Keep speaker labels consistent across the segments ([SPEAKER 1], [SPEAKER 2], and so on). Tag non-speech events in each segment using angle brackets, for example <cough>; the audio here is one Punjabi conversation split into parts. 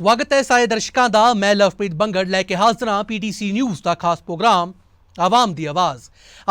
[SPEAKER 1] ਸਵਾਗਤ ਹੈ ਸਾਰੇ ਦਰਸ਼ਕਾਂ ਦਾ। ਮੈਂ ਲਵਪ੍ਰੀਤ ਬੰਗੜ, ਲੈ ਕੇ ਹਾਜ਼ਰ ਹਾਂ ਪੀਟੀਸੀ ਨਿਊਜ਼ ਦਾ ਖਾਸ ਪ੍ਰੋਗਰਾਮ। ਆਵਾਮ ਦੀ ਆਵਾਜ਼।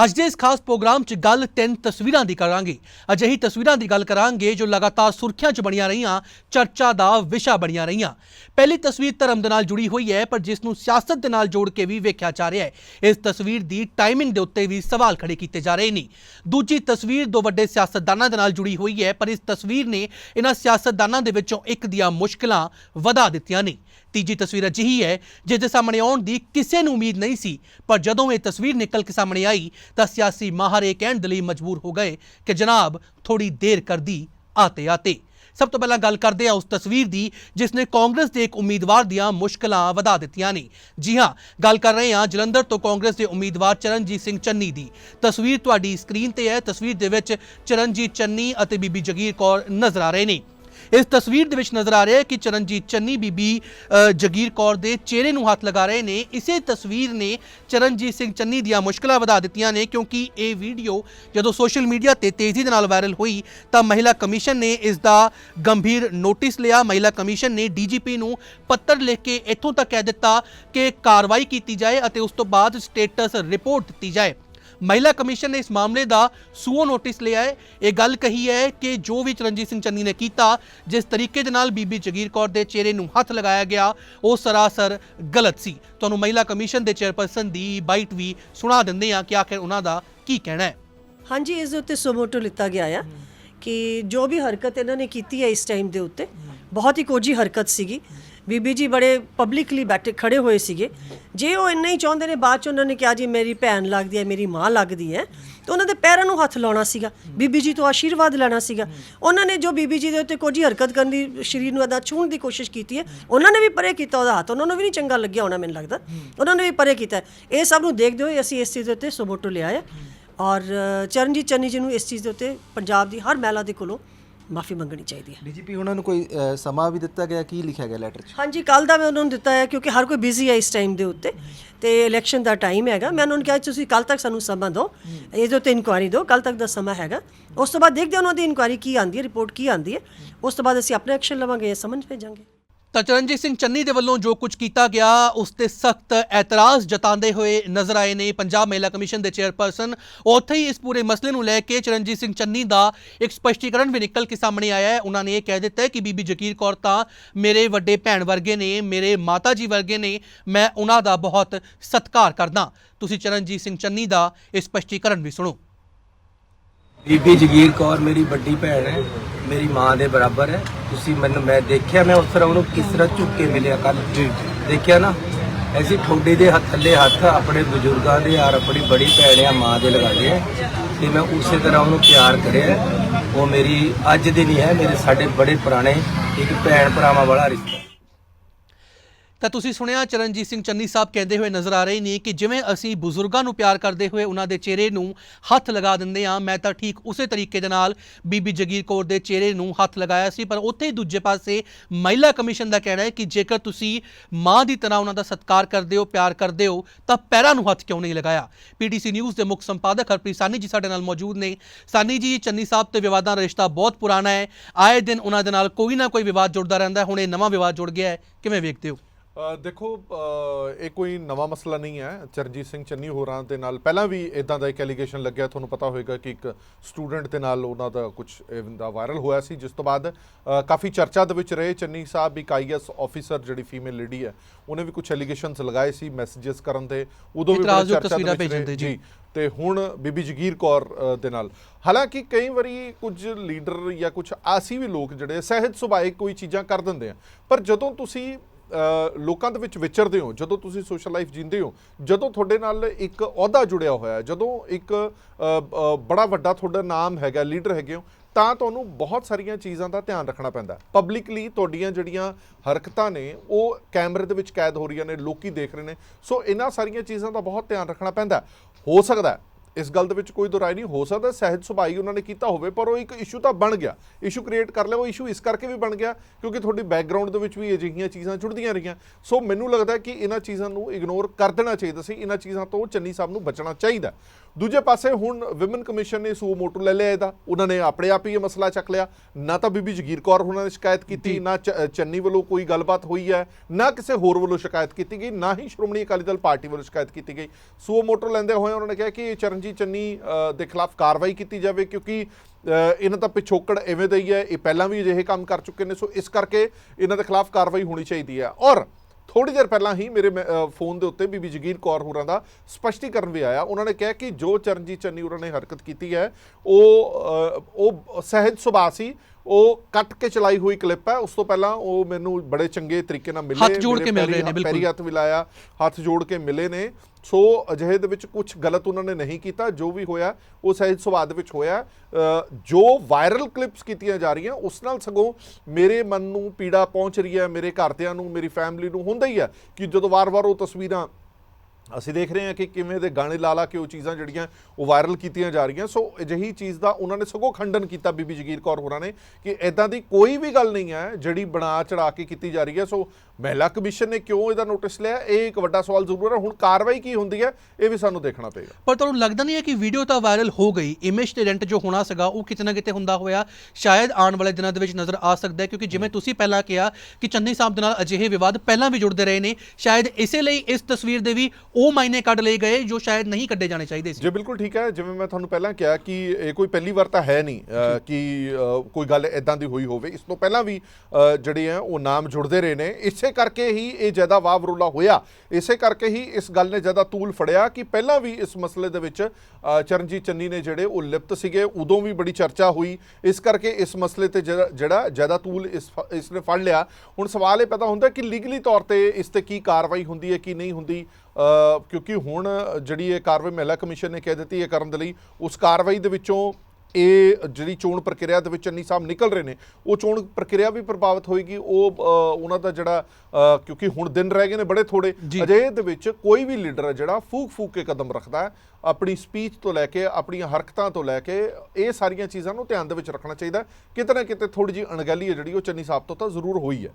[SPEAKER 1] ਅੱਜ ਦੇ ਇਸ ਖਾਸ ਪ੍ਰੋਗਰਾਮ 'ਚ ਗੱਲ ਤਿੰਨ ਤਸਵੀਰਾਂ ਦੀ ਕਰਾਂਗੇ। ਅਜਿਹੀ ਤਸਵੀਰਾਂ ਦੀ ਗੱਲ ਕਰਾਂਗੇ ਜੋ ਲਗਾਤਾਰ ਸੁਰਖੀਆਂ 'ਚ ਬਣੀਆਂ ਰਹੀਆਂ, ਚਰਚਾ ਦਾ ਵਿਸ਼ਾ ਬਣੀਆਂ ਰਹੀਆਂ। ਪਹਿਲੀ ਤਸਵੀਰ ਧਰਮ ਦੇ ਨਾਲ ਜੁੜੀ ਹੋਈ ਹੈ, ਪਰ ਜਿਸ ਨੂੰ ਸਿਆਸਤ ਦੇ ਨਾਲ ਜੋੜ ਕੇ ਵੀ ਵੇਖਿਆ ਜਾ ਰਿਹਾ ਹੈ, ਇਸ ਤਸਵੀਰ ਦੀ ਟਾਈਮਿੰਗ ਦੇ ਉੱਤੇ ਵੀ ਸਵਾਲ ਖੜੇ ਕੀਤੇ ਜਾ ਰਹੇ ਨੇ। ਦੂਜੀ ਤਸਵੀਰ ਦੋ ਵੱਡੇ ਸਿਆਸਤਦਾਨਾਂ ਦੇ ਨਾਲ ਜੁੜੀ ਹੋਈ ਹੈ, ਪਰ ਇਸ ਤਸਵੀਰ ਨੇ ਇਹਨਾਂ ਸਿਆਸਤਦਾਨਾਂ ਦੇ ਵਿੱਚੋਂ ਇੱਕ ਦੀਆਂ ਮੁਸ਼ਕਲਾਂ ਵਧਾ ਦਿੱਤੀਆਂ ਨੇ। ਤੀਜੀ ਤਸਵੀਰ ਅਜਿਹੀ ਹੈ ਜਿਸ ਦੇ ਸਾਹਮਣੇ ਆਉਣ ਦੀ ਕਿਸੇ ਨੂੰ ਉਮੀਦ ਨਹੀਂ ਸੀ। ਪਰ ਜਦੋਂ ਇਹ ਤਸਵੀਰ ਨਿਕਲ ਕੇ ਸਾਹਮਣੇ ਆਈ, ਤਾਂ ਸਿਆਸੀ ਮਾਹਰ ਇਹ ਕਹਿਣ ਦੇ ਲਈ ਮਜਬੂਰ ਹੋ ਗਏ ਕਿ ਜਨਾਬ ਥੋੜੀ ਦੇਰ ਕਰਦੀ ਆਤੇ ਆਤੇ। ਸਭ ਤੋਂ ਪਹਿਲਾਂ ਗੱਲ ਕਰਦੇ ਹਾਂ ਉਸ ਤਸਵੀਰ ਦੀ, ਜਿਸ ਨੇ ਕਾਂਗਰਸ ਦੇ ਇੱਕ ਉਮੀਦਵਾਰ ਦੀਆਂ ਮੁਸ਼ਕਲਾਂ ਵਧਾ ਦਿੱਤੀਆਂ ਨੇ। ਜੀ ਹਾਂ, ਗੱਲ ਕਰ ਰਹੇ ਹਾਂ ਜਲੰਧਰ ਤੋਂ ਕਾਂਗਰਸ ਦੇ ਉਮੀਦਵਾਰ ਚਰਨਜੀਤ ਸਿੰਘ ਚੰਨੀ ਦੀ। ਤਸਵੀਰ ਤੁਹਾਡੀ ਸਕਰੀਨ ਤੇ ਹੈ, ਤਸਵੀਰ ਦੇ ਵਿੱਚ ਚਰਨਜੀਤ ਚੰਨੀ ਅਤੇ ਬੀਬੀ ਜਗੀਰ ਕੌਰ ਨਜ਼ਰ ਆ ਰਹੇ ਨੇ। ਇਸ ਤਸਵੀਰ ਦੇ ਵਿੱਚ ਨਜ਼ਰ ਆ ਰਿਹਾ ਹੈ ਕਿ ਚਰਨਜੀਤ ਚੰਨੀ ਬੀਬੀ ਜਗੀਰ ਕੌਰ ਦੇ ਚਿਹਰੇ ਨੂੰ ਹੱਥ ਲਗਾ ਰਹੇ ਨੇ। ਇਸੇ ਤਸਵੀਰ ਨੇ ਚਰਨਜੀਤ ਸਿੰਘ ਚੰਨੀ ਦੀਆਂ ਮੁਸ਼ਕਲਾਂ ਵਧਾ ਦਿੱਤੀਆਂ ਨੇ ਕਿਉਂਕਿ ਇਹ ਵੀਡੀਓ ਜਦੋਂ ਸੋਸ਼ਲ ਮੀਡੀਆ ਤੇ ਤੇਜ਼ੀ ਦੇ ਨਾਲ ਵਾਇਰਲ ਹੋਈ ਤਾਂ ਮਹਿਲਾ ਕਮਿਸ਼ਨ ਨੇ ਇਸ ਦਾ ਗੰਭੀਰ ਨੋਟਿਸ ਲਿਆ। ਮਹਿਲਾ ਕਮਿਸ਼ਨ ਨੇ ਡੀਜੀਪੀ ਨੂੰ ਪੱਤਰ ਲਿਖ ਕੇ ਇੱਥੋਂ ਤੱਕ ਕਹਿ ਦਿੱਤਾ ਕਿ ਕਾਰਵਾਈ ਕੀਤੀ ਜਾਏ ਅਤੇ ਉਸ ਤੋਂ ਬਾਅਦ ਸਟੇਟਸ ਰਿਪੋਰਟ ਦਿੱਤੀ ਜਾਏ। ਮਹਿਲਾ ਕਮਿਸ਼ਨ ਨੇ ਇਸ ਮਾਮਲੇ ਦਾ ਸੂਓ ਨੋਟਿਸ ਲਿਆ ਹੈ। ਇਹ ਗੱਲ ਕਹੀ ਹੈ ਕਿ ਜੋ ਵੀ ਚਰਨਜੀਤ ਸਿੰਘ ਚੰਨੀ ਨੇ ਕੀਤਾ, ਜਿਸ ਤਰੀਕੇ ਦੇ ਨਾਲ ਬੀਬੀ ਜਗੀਰ ਕੌਰ ਦੇ ਚਿਹਰੇ ਨੂੰ ਹੱਥ ਲਗਾਇਆ ਗਿਆ, ਉਹ ਸਰਾਸਰ ਗਲਤ ਸੀ। ਤੁਹਾਨੂੰ ਮਹਿਲਾ ਕਮਿਸ਼ਨ ਦੇ ਚੇਅਰਪਰਸਨ ਦੀ ਬਾਈਟ ਵੀ ਸੁਣਾ ਦਿੰਦੇ ਆ ਕਿ ਆਖਿਰ ਉਹਨਾਂ ਦਾ ਕੀ ਕਹਿਣਾ ਹੈ।
[SPEAKER 2] ਹਾਂਜੀ, ਇਸ ਦੇ ਉੱਤੇ ਸੋਮੋਟੋ ਲਿੱਤਾ ਗਿਆ ਆ ਕਿ ਜੋ ਵੀ ਹਰਕਤ ਇਹਨਾਂ ਨੇ ਕੀਤੀ ਹੈ ਇਸ ਟਾਈਮ ਦੇ ਉੱਤੇ, ਬਹੁਤ ਹੀ ਕੋਝੀ ਹਰਕਤ ਸੀਗੀ। ਬੀਬੀ ਜੀ ਬੜੇ ਪਬਲਿਕਲੀ ਬੈਠੇ, ਖੜੇ ਹੋਏ ਸੀਗੇ। ਜੇ ਉਹ ਇੰਨਾ ਹੀ ਚਾਹੁੰਦੇ ਨੇ, ਬਾਅਦ ਚ ਉਹਨਾਂ ਨੇ ਕਿਹਾ ਜੀ, ਮੇਰੀ ਭੈਣ ਲੱਗਦੀ ਹੈ, ਮੇਰੀ ਮਾਂ ਲੱਗਦੀ ਹੈ। ਤਾਂ ਉਹਨਾਂ ਦੇ ਪੈਰਾਂ ਨੂੰ ਹੱਥ ਲਾਉਣਾ ਸੀਗਾ। ਬੀਬੀ ਜੀ ਤੋਂ ਆਸ਼ੀਰਵਾਦ ਲੈਣਾ ਸੀਗਾ। ਉਹਨਾਂ ਨੇ ਜੋ ਬੀਬੀ ਜੀ ਦੇ ਉੱਤੇ ਕੋਝੀ ਹਰਕਤ ਕਰਨ ਦੀ, ਸ਼ਰੀਰ ਨੂੰ ਅਦਾ ਛੂਹਣ ਦੀ ਕੋਸ਼ਿਸ਼ ਕੀਤੀ ਹੈ, ਉਹਨਾਂ ਨੇ ਵੀ ਪਰੇ ਕੀਤਾ ਉਹਦਾ ਹੱਥ। ਉਹਨਾਂ ਨੂੰ ਵੀ ਨਹੀਂ ਚੰਗਾ ਲੱਗਿਆ ਹੋਣਾ, ਮੈਨੂੰ ਲੱਗਦਾ। ਉਹਨਾਂ ਨੇ ਵੀ ਪਰੇ ਕੀਤਾ ਇਹ ਸਭ ਨੂੰ ਦੇਖਦੇ ਹੋਏ ਅਸੀਂ ਇਸ ਚੀਜ਼ ਦੇ ਉੱਤੇ ਸੋਮੋਟੋ ਲਿਆ ਹੈ। ਔਰ, ਚਰਨਜੀਤ ਚੰਨੀ ਜੀ ਨੂੰ ਇਸ ਚੀਜ਼ ਦੇ ਉੱਤੇ ਪੰਜਾਬ ਦੀ ਹਰ ਮਹਿਲਾ ਦੇ ਕੋਲੋਂ ਮਾਫੀ ਮੰਗਣੀ ਚਾਹੀਦੀ ਹੈ।
[SPEAKER 3] ਡੀਜੀਪੀ ਉਹਨਾਂ ਨੂੰ ਕੋਈ ਅ, ਸਮਾਂ ਵੀ ਦਿੱਤਾ ਗਿਆ ਕੀ ਲਿਖਿਆ ਗਿਆ ਲੈਟਰ 'ਚ?
[SPEAKER 2] ਹਾਂਜੀ ਕੱਲ ਦਾ ਮੈਂ ਉਹਨਾਂ ਨੂੰ ਦਿੱਤਾ ਹੈ ਕਿਉਂਕਿ ਹਰ ਕੋਈ ਬਿਜ਼ੀ ਹੈ ਇਸ ਟਾਈਮ ਦੇ ਉੱਤੇ। ਤੇ ਇਲੈਕਸ਼ਨ ਦਾ ਟਾਈਮ ਹੈਗਾ। ਮੈਂ ਉਹਨਾਂ ਨੂੰ ਕਿਹਾ ਤੁਸੀਂ ਕੱਲ ਤੱਕ ਸਾਨੂੰ ਸਮਾਂ ਦਿਓ। ਇਹਦੇ ਉੱਤੇ ਇਨਕੁਆਇਰੀ ਦਿਓ। ਕੱਲ ਤੱਕ ਦਾ ਸਮਾਂ ਹੈਗਾ। ਉਸ ਤੋਂ ਬਾਅਦ ਦੇਖਦੇ ਹਾਂ ਉਹਨਾਂ ਦੀ ਇਨਕੁਆਇਰੀ ਕੀ ਆਂਦੀ ਹੈ ਰਿਪੋਰਟ ਕੀ ਆਂਦੀ ਹੈ। ਉਸ ਤੋਂ ਬਾਅਦ ਅਸੀਂ ਆਪਣੇ ਐਕਸ਼ਨ ਲਵਾਂਗੇ ਸਮਝ ਭੇਜਾਂਗੇ।
[SPEAKER 1] ਤਾਂ ਚਰਨਜੀਤ ਸਿੰਘ ਚੰਨੀ ਦੇ ਵੱਲੋਂ ਜੋ ਕੁਝ ਕੀਤਾ ਗਿਆ, ਉਸ ਤੇ ਸਖਤ ਐਤਰਾਜ਼ ਜਤਾਉਂਦੇ ਹੋਏ ਨਜ਼ਰ ਆਏ ਨੇ ਪੰਜਾਬ ਮਹਿਲਾ ਕਮਿਸ਼ਨ ਦੇ ਚੇਅਰਪਰਸਨ। ਉੱਥੇ ਹੀ ਇਸ ਪੂਰੇ ਮਸਲੇ ਨੂੰ ਲੈ ਕੇ ਚਰਨਜੀਤ ਸਿੰਘ ਚੰਨੀ ਦਾ ਇੱਕ ਸਪਸ਼ਟੀਕਰਨ ਵੀ ਨਿਕਲ ਕੇ ਸਾਹਮਣੇ ਆਇਆ ਹੈ। ਉਹਨਾਂ ਨੇ ਇਹ ਕਹਿ ਦਿੱਤਾ ਹੈ ਕਿ ਬੀਬੀ ਜਗੀਰ ਕੌਰ ਤਾਂ ਮੇਰੇ ਵੱਡੇ ਭੈਣ ਵਰਗੇ ਨੇ, ਮੇਰੇ ਮਾਤਾ ਜੀ ਵਰਗੇ ਨੇ, ਮੈਂ ਉਹਨਾਂ ਦਾ ਬਹੁਤ ਸਤਿਕਾਰ ਕਰਦਾ। ਤੁਸੀਂ ਚਰਨਜੀਤ ਸਿੰਘ ਚੰਨੀ ਦਾ ਇਹ ਸਪਸ਼ਟੀਕਰਨ ਵੀ ਸੁਣੋ।
[SPEAKER 4] ਬੀਬੀ ਜਗੀਰ ਕੌਰ ਮੇਰੀ ਵੱਡੀ ਭੈਣ ਹੈ। ਮੇਰੀ ਮਾਂ ਦੇ ਬਰਾਬਰ ਹੈ। ਤੁਸੀਂ ਮੈਨੂੰ, ਮੈਂ ਦੇਖਿਆ, ਮੈਂ ਉਸ ਤਰ੍ਹਾਂ ਉਹਨੂੰ ਕਿਸ ਤਰ੍ਹਾਂ ਝੁੱਕ ਕੇ ਮਿਲਿਆ ਕੱਲ ਦੇਖਿਆ ਨਾ? ਐਸੀ ਠੋਡੀ ਦੇ ਹੱਥ, ਥੱਲੇ ਹੱਥ ਆਪਣੇ ਬਜ਼ੁਰਗਾਂ ਦੇ ਯਾਰ ਆਪਣੀ ਬੜੀ ਭੈਣ ਆ, ਮਾਂ ਦੇ ਲਗਾਏ ਹੈ ਤੇ ਮੈਂ ਉਸੇ ਤਰ੍ਹਾਂ ਉਹਨੂੰ ਪਿਆਰ ਕਰਿਆ। ਉਹ ਮੇਰੀ ਅੱਜ ਦੀ ਨਹੀਂ ਹੈ, ਮੇਰੇ ਸਾਡੇ ਬੜੇ ਪੁਰਾਣੇ ਇੱਕ ਭੈਣ ਭਰਾਵਾਂ ਵਾਲਾ ਰਿਸ਼ਤਾ।
[SPEAKER 1] ਤਾਂ ਤੁਸੀਂ ਸੁਣਿਆ ਚਰਨਜੀਤ ਸਿੰਘ ਚੰਨੀ ਸਾਹਿਬ ਕਹਿੰਦੇ ਹੋਏ ਨਜ਼ਰ ਆ ਰਹੇ ਨੇ ਕਿ ਜਿਵੇਂ ਅਸੀਂ ਬਜ਼ੁਰਗਾਂ ਨੂੰ ਪਿਆਰ ਕਰਦੇ ਹੋਏ ਉਹਨਾਂ ਦੇ ਚਿਹਰੇ ਨੂੰ ਹੱਥ ਲਗਾ ਦਿੰਦੇ ਆ ਮੈਂ ਤਾਂ ਠੀਕ ਉਸੇ ਤਰੀਕੇ ਦੇ ਨਾਲ ਬੀਬੀ ਜਗੀਰ ਕੌਰ ਦੇ ਚਿਹਰੇ ਨੂੰ ਹੱਥ ਲਗਾਇਆ ਸੀ, ਪਰ ਉੱਥੇ ਹੀ ਦੂਜੇ ਪਾਸੇ ਮਹਿਲਾ ਕਮਿਸ਼ਨ ਦਾ ਕਹਿਣਾ ਹੈ ਕਿ ਜੇਕਰ ਤੁਸੀਂ ਮਾਂ ਦੀ ਤਰ੍ਹਾਂ ਉਹਨਾਂ ਦਾ ਸਤਿਕਾਰ ਕਰਦੇ ਹੋ, ਪਿਆਰ ਕਰਦੇ ਹੋ, ਤਾਂ ਪੈਰਾਂ ਨੂੰ ਹੱਥ ਕਿਉਂ ਨਹੀਂ ਲਗਾਇਆ? ਪੀਟੀਸੀ ਨਿਊਜ਼ ਦੇ ਮੁੱਖ ਸੰਪਾਦਕ ਹਰਪ੍ਰੀਤ ਸਾਨੀ ਜੀ ਸਾਡੇ ਨਾਲ ਮੌਜੂਦ ਨੇ। ਸਾਨੀ ਜੀ, ਚੰਨੀ ਸਾਹਿਬ ਤੇ ਵਿਵਾਦਾਂ ਦਾ ਰਿਸ਼ਤਾ ਬਹੁਤ ਪੁਰਾਣਾ ਹੈ। ਆਏ ਦਿਨ ਉਹਨਾਂ ਦੇ ਨਾਲ ਕੋਈ ਨਾ ਕੋਈ ਵਿਵਾਦ ਜੁੜਦਾ ਰਹਿੰਦਾ ਹੁਣ ਇਹ ਨਵਾਂ ਵਿਵਾਦ ਜੁੜ ਗਿਆ ਹੈ। ਕਿਵੇਂ ਵੇਖਦੇ ਹੋ?
[SPEAKER 5] ਦੇਖੋ ਇਹ ਕੋਈ ਨਵਾਂ ਮਸਲਾ ਨਹੀਂ ਹੈ। ਚਰਜੀਤ ਸਿੰਘ ਚੰਨੀ ਹੋਰਾਂ ਦੇ ਨਾਲ ਪਹਿਲਾਂ ਵੀ ਇਦਾਂ ਦਾ ਇੱਕ ਐਲੀਗੇਸ਼ਨ ਲੱਗਿਆ। ਤੁਹਾਨੂੰ ਪਤਾ ਹੋਵੇਗਾ ਕਿ ਇੱਕ ਸਟੂਡੈਂਟ ਦੇ ਨਾਲ ਉਹਨਾਂ ਦਾ ਕੁਝ ਦਾ ਵਾਇਰਲ ਹੋਇਆ ਸੀ ਜਿਸ ਤੋਂ ਬਾਅਦ ਕਾਫੀ ਚਰਚਾ ਦੇ ਵਿੱਚ ਰਹੇ। ਚੰਨੀ ਸਾਹਿਬ ਇੱਕ ਆਈਐਸ ਆਫੀਸਰ ਜਿਹੜੀ ਫੀਮੇਲ ਲੇਡੀ ਹੈ ਉਹਨੇ ਵੀ ਕੁਝ ਐਲੀਗੇਸ਼ਨਸ ਲਗਾਏ ਸੀ ਮੈਸੇजेस ਕਰਨ ਤੇ ਉਦੋਂ ਵੀ ਚਰਚਾ ਦੇ ਵਿੱਚ
[SPEAKER 1] ਜੀ।
[SPEAKER 5] ਤੇ ਹੁਣ ਬੀਬੀ ਜਗੀਰ ਕੌਰ ਦੇ ਨਾਲ। ਹਾਲਾਂਕਿ ਕਈ ਵਾਰੀ ਕੁਝ ਲੀਡਰ ਜਾਂ ਕੁਝ ਆਸੀ ਵੀ ਲੋਕ ਜਿਹੜੇ ਸਹਿਜ ਸੁਭਾਅ ਕੋਈ ਚੀਜ਼ਾਂ ਕਰ ਦਿੰਦੇ ਆ। ਪਰ ਜਦੋਂ ਤੁਸੀਂ ਲੋਕਾਂ ਦੇ ਵਿੱਚ ਵਿਚਰਦੇ ਹੋ, ਜਦੋਂ ਤੁਸੀਂ ਸੋਸ਼ਲ ਲਾਈਫ ਜੀਂਦੇ ਹੋ, ਜਦੋਂ ਤੁਹਾਡੇ ਨਾਲ ਇੱਕ ਅਹੁਦਾ ਜੁੜਿਆ ਹੋਇਆ ਹੈ, ਜਦੋਂ ਇੱਕ ਬੜਾ ਵੱਡਾ ਤੁਹਾਡਾ ਨਾਮ ਹੈਗਾ ਲੀਡਰ ਹੈਗੇ ਹੋ, ਤਾਂ ਤੁਹਾਨੂੰ ਬਹੁਤ ਸਾਰੀਆਂ ਚੀਜ਼ਾਂ ਦਾ ਧਿਆਨ ਰੱਖਣਾ ਪੈਂਦਾ ਪਬਲਿਕਲੀ ਤੁਹਾਡੀਆਂ ਜਿਹੜੀਆਂ ਹਰਕਤਾਂ ਨੇ, ਉਹ ਕੈਮਰੇ ਦੇ ਵਿੱਚ ਕੈਦ ਹੋ ਰਹੀਆਂ ਨੇ, ਲੋਕੀ ਦੇਖ ਰਹੇ ਨੇ, ਸੋ ਇਹਨਾਂ ਸਾਰੀਆਂ ਚੀਜ਼ਾਂ ਦਾ ਬਹੁਤ ਧਿਆਨ ਰੱਖਣਾ ਪੈਂਦਾ ਹੋ। ਸਕਦਾ ਇਸ ਗੱਲ ਦੇ ਵਿੱਚ ਕੋਈ ਦੁਰਾਈ ਨਹੀਂ, ਹੋ ਸਕਦਾ ਸਹਿਜ ਸੁਭਾਈ ਉਹਨਾਂ ਨੇ ਕੀਤਾ ਹੋਵੇ, ਪਰ ਉਹ ਇੱਕ ਇਸ਼ੂ ਤਾਂ ਬਣ ਗਿਆ। ਇਸ਼ੂ ਕ੍ਰੀਏਟ ਕਰ ਲਿਆ, ਉਹ ਇਸ਼ੂ ਇਸ ਕਰਕੇ ਵੀ ਬਣ ਗਿਆ, ਕਿਉਂਕਿ ਤੁਹਾਡੀ ਬੈਕਗ੍ਰਾਉਂਡ ਦੇ ਵਿੱਚ ਵੀ ਅਜਿਹੀਆਂ ਚੀਜ਼ਾਂ ਜੁੜਦੀਆਂ ਰਹੀਆਂ। ਸੋ ਮੈਨੂੰ ਲੱਗਦਾ ਕਿ ਇਹਨਾਂ ਚੀਜ਼ਾਂ ਨੂੰ ਇਗਨੋਰ ਕਰ ਦੇਣਾ ਚਾਹੀਦਾ ਸੀ, ਇਹਨਾਂ ਚੀਜ਼ਾਂ ਤੋਂ ਚੰਨੀ ਸਾਹਿਬ ਨੂੰ ਬਚਣਾ ਚਾਹੀਦਾ। ਦੂਜੇ ਪਾਸੇ ਹੁਣ ਵਿਮਨ ਕਮਿਸ਼ਨ ਨੇ ਸੂ ਮੋਟੋ ਲੈ ਲਿਆ ਇਹਦਾ। ਉਹਨਾਂ ਨੇ ਆਪਣੇ ਆਪ ਹੀ ਇਹ ਮਸਲਾ ਚੱਕ ਲਿਆ। ਨਾ ਤਾਂ ਬੀਬੀ ਜਗੀਰ ਕੌਰ ਉਹਨਾਂ ਨੇ ਸ਼ਿਕਾਇਤ ਕੀਤੀ ਨਾ ਚੰਨੀ ਵੱਲੋਂ ਕੋਈ ਗੱਲਬਾਤ ਹੋਈ ਹੈ ਨਾ ਕਿਸੇ ਹੋਰ ਵੱਲੋਂ ਸ਼ਿਕਾਇਤ ਕੀਤੀ ਗਈ ਨਾ ਹੀ ਸ਼੍ਰੋਮਣੀ ਅਕਾਲੀ ਦਲ ਪਾਰਟੀ ਵੱਲੋਂ ਸ਼ਿਕਾਇਤ ਕੀਤੀ ਗਈ। ਸੂ ਮੋਟੋ ਲੈਂਦੇ ਹੋਏ ਉਹਨਾਂ ਨੇ ਕਿਹਾ ਕਿ ਚਰਨਜੀਤ ਚੰਨੀ ਦੇ ਖਿਲਾਫ ਕਾਰਵਾਈ ਕੀਤੀ ਜਾਵੇ ਕਿਉਂਕਿ ਇਹਨਾਂ ਦਾ ਪਿਛੋਕੜ ਐਵੇਂ ਦਾ ਹੀ ਹੈ ਇਹ ਪਹਿਲਾਂ ਵੀ ਅਜਿਹੇ ਕੰਮ ਕਰ ਚੁੱਕੇ ਨੇ ਸੋ ਇਸ ਕਰਕੇ ਇਹਨਾਂ ਦੇ ਖਿਲਾਫ ਕਾਰਵਾਈ ਹੋਣੀ ਚਾਹੀਦੀ ਹੈ। ਔਰ ਥੋੜੀ ਦੇਰ ਪਹਿਲਾਂ ਹੀ ਮੇਰੇ ਮੈਂ, ਫੋਨ ਦੇ ਉੱਤੇ ਬੀਬੀ ਜਗੀਰ ਕੌਰ ਹੋਰਾਂ ਦਾ ਸਪਸ਼ਟੀਕਰਨ ਵੀ ਆਇਆ। ਉਹਨਾਂ ਨੇ ਕਿਹਾ ਕਿ ਜੋ ਚਰਨਜੀਤ ਚੰਨੀ ਹੋਰਾਂ ਨੇ ਹਰਕਤ ਕੀਤੀ ਹੈ ਉਹ ਉਹ ਸਹਿਜ ਸੁਭਾਅ ਸੀ। ਉਹ ਕੱਟ ਕੇ ਚਲਾਈ ਹੋਈ ਕਲਿੱਪ ਹੈ। ਉਸ ਤੋਂ ਪਹਿਲਾਂ ਉਹ ਮੈਨੂੰ ਬੜੇ ਚੰਗੇ ਤਰੀਕੇ ਨਾਲ ਮਿਲੇ
[SPEAKER 1] ਹੱਥ ਜੋੜ ਕੇ ਮਿਲ ਰਹੇ ਨੇ, ਬਿਲਕੁਲ।
[SPEAKER 5] ਪੈਰੀ ਹੱਥ ਮਿਲਾਇਆ ਹੱਥ ਜੋੜ ਕੇ ਮਿਲੇ ਨੇ। ਸੋ ਅਜਿਹੇ ਦੇ ਵਿੱਚ ਕੁਝ ਗਲਤ ਉਹਨਾਂ ਨੇ ਨਹੀਂ ਕੀਤਾ। ਜੋ ਵੀ ਹੋਇਆ ਉਹ ਸਹਿਜ ਸੁਭਾਅ ਦੇ ਵਿੱਚ ਹੋਇਆ। ਜੋ ਵਾਇਰਲ ਕਲਿੱਪਸ ਕੀਤੀਆਂ ਜਾ ਰਹੀਆਂ ਉਸ ਨਾਲ ਸਗੋਂ ਮੇਰੇ ਮਨ ਨੂੰ ਪੀੜਾ ਪਹੁੰਚ ਰਹੀ ਹੈ ਮੇਰੇ ਘਰਦਿਆਂ ਨੂੰ ਮੇਰੀ ਫੈਮਿਲੀ ਨੂੰ ਹੁੰਦਾ ਹੀ ਹੈ ਕਿ ਜਦੋਂ ਵਾਰ-ਵਾਰ ਉਹ ਤਸਵੀਰਾਂ ਅਸੀਂ ਦੇਖ ਰਹੇ ਹਾਂ ਕਿ ਕਿਵੇਂ ਦੇ ਗਾਣੇ ਲਾ ਲਾ ਕੇ ਉਹ ਚੀਜ਼ਾਂ ਜਿਹੜੀਆਂ ਉਹ ਵਾਇਰਲ ਕੀਤੀਆਂ ਜਾ ਰਹੀਆਂ। ਸੋ ਅਜਿਹੀ ਚੀਜ਼ ਦਾ ਉਹਨਾਂ ਨੇ ਸਗੋਂ ਖੰਡਨ ਕੀਤਾ ਬੀਬੀ ਜਗੀਰ ਕੌਰ ਹੋਰਾਂ ਨੇ ਕਿ ਐਦਾਂ ਦੀ ਕੋਈ ਵੀ ਗੱਲ ਨਹੀਂ ਹੈ ਜਿਹੜੀ ਬਣਾ ਚੜਾ ਕੇ ਕੀਤੀ ਜਾ ਰਹੀ ਹੈ। ਸੋ ਮਹਿਲਾ ਕਮਿਸ਼ਨ ਨੇ ਕਿਉਂ ਇਹਦਾ ਨੋਟਿਸ ਲਿਆ? ਇਹ ਇੱਕ ਵੱਡਾ ਸਵਾਲ ਜ਼ਰੂਰ ਹੈ। ਹੁਣ ਕਾਰਵਾਈ ਕੀ ਹੁੰਦੀ ਹੈ? ਇਹ ਵੀ ਸਾਨੂੰ ਦੇਖਣਾ ਪਏਗਾ।
[SPEAKER 1] ਪਰ ਤੁਹਾਨੂੰ ਲੱਗਦਾ ਨਹੀਂ ਹੈ ਕਿ ਵੀਡੀਓ ਤਾਂ ਵਾਇਰਲ ਹੋ ਗਈ? ਇਮੇਜ ਤੇ ਰੈਂਟ ਜੋ ਹੋਣਾ ਸੀਗਾ, ਉਹ ਕਿਤੇ ਨਾ ਕਿਤੇ ਹੁੰਦਾ ਹੋਇਆ। ਸ਼ਾਇਦ ਆਉਣ ਵਾਲੇ ਦਿਨਾਂ ਦੇ ਵਿੱਚ ਨਜ਼ਰ ਆ ਸਕਦਾ ਹੈ ਕਿਉਂਕਿ ਜਿਵੇਂ ਤੁਸੀਂ ਪਹਿਲਾਂ ਕਿਹਾ ਕਿ ਚੰਨੀ ਸਾਹਿਬ ਦੇ ਨਾਲ ਅਜਿਹੇ ਵਿਵਾਦ ਪਹਿਲਾਂ ਵੀ ਜੁੜਦੇ ਰਹੇ ਨੇ। ਸ਼ਾਇਦ ਇਸੇ ਲਈ ਇਸ ਤਸਵੀਰ ਦੇ ਵੀ ਉਹ ਮਾਇਨੇ ਕੱਢ ਲਏ ਗਏ ਜੋ ਸ਼ਾਇਦ ਨਹੀਂ ਕੱਢੇ ਜਾਣੇ ਚਾਹੀਦੇ ਸੀ।
[SPEAKER 5] ਜੀ ਬਿਲਕੁਲ ਠੀਕ ਹੈ। ਜਿਵੇਂ ਮੈਂ ਤੁਹਾਨੂੰ ਪਹਿਲਾਂ ਕਿਹਾ ਕਿ ਇਹ ਕੋਈ ਪਹਿਲੀ ਵਾਰ ਤਾਂ ਹੈ ਨਹੀਂ ਕਿ ਕੋਈ ਗੱਲ ਇਦਾਂ ਦੀ ਹੋਈ ਹੋਵੇ। ਇਸ ਤੋਂ ਪਹਿਲਾਂ ਵੀ ਜਿਹੜੇ ਆ ਉਹ ਨਾਮ ਜੁੜਦੇ ਰਹੇ ਨੇ। ਇਸੇ ਕਰਕੇ ਹੀ ਇਹ ਜ਼ਿਆਦਾ ਵਾਵਰੋਲਾ ਹੋਇਆ। ਇਸੇ ਕਰਕੇ ਹੀ ਇਸ ਗੱਲ ਨੇ ਜ਼ਿਆਦਾ ਤੂਲ ਫੜਿਆ ਕਿ ਪਹਿਲਾਂ ਵੀ ਇਸ ਮਸਲੇ ਦੇ ਵਿੱਚ ਚਰਨਜੀਤ ਚੰਨੀ ਨੇ ਜਿਹੜੇ ਉਹ ਲਿਪਤ ਸੀਗੇ ਉਦੋਂ ਵੀ ਬੜੀ ਚਰਚਾ ਹੋਈ। ਇਸ ਕਰਕੇ ਇਸ ਮਸਲੇ ਤੇ ਜਿਹੜਾ- ਜ਼ਿਆਦਾ ਤੂਲ ਇਸ ਇਸ ਨੇ ਫੜ ਲਿਆ। ਹੁਣ ਸਵਾਲ ਇਹ ਪੈਦਾ ਹੁੰਦਾ ਕਿ ਲੀਗਲੀ ਤੌਰ ਤੇ ਇਸ ਤੇ ਕੀ ਕਾਰਵਾਈ ਹੁੰਦੀ ਹੈ ਕੀ ਨਹੀਂ ਹੁੰਦੀ? ਕਿਉਂਕਿ ਹੁਣ ਜਿਹੜੀ ਇਹ ਕਾਰਵਾਈ ਮਹਿਲਾ ਕਮਿਸ਼ਨ ਨੇ ਕਹਿ ਦਿੱਤੀ ਹੈ ਕਰਨ ਦੇ ਲਈ ਉਸ ਕਾਰਵਾਈ ਦੇ ਵਿੱਚੋਂ ਇਹ ਜਿਹੜੀ ਚੋਣ ਪ੍ਰਕਿਰਿਆ ਦੇ ਵਿੱਚ ਚੰਨੀ ਸਾਹਿਬ ਨਿਕਲ ਰਹੇ ਨੇ ਉਹ ਚੋਣ ਪ੍ਰਕਿਰਿਆ ਵੀ ਪ੍ਰਭਾਵਿਤ ਹੋਏਗੀ ਉਹ ਉਹਨਾਂ ਦਾ ਜਿਹੜਾ ਕਿਉਂਕਿ ਹੁਣ ਦਿਨ ਰਹਿ ਗਏ ਨੇ ਬੜੇ ਥੋੜੇ। ਅਜੇ ਦੇ ਵਿੱਚ ਕੋਈ ਵੀ ਲੀਡਰ ਹੈ ਜਿਹੜਾ ਫੂਕ ਫੂਕ ਕੇ ਕਦਮ ਰੱਖਦਾ ਹੈ ਆਪਣੀ ਸਪੀਚ ਤੋਂ ਲੈ ਕੇ ਆਪਣੀਆਂ ਹਰਕਤਾਂ ਤੋਂ ਲੈ ਕੇ ਇਹ ਸਾਰੀਆਂ ਚੀਜ਼ਾਂ ਨੂੰ ਧਿਆਨ ਦੇ ਵਿੱਚ ਰੱਖਣਾ ਚਾਹੀਦਾ ਕਿਤੇ ਨਾ ਕਿਤੇ ਥੋੜੀ ਜੀ ਅਣਗਹਿਲੀ ਹੈ ਜਿਹੜੀ ਉਹ ਚੰਨੀ ਸਾਹਿਬ ਤੋਂ ਤਾਂ ਜ਼ਰੂਰ ਹੋਈ ਹੈ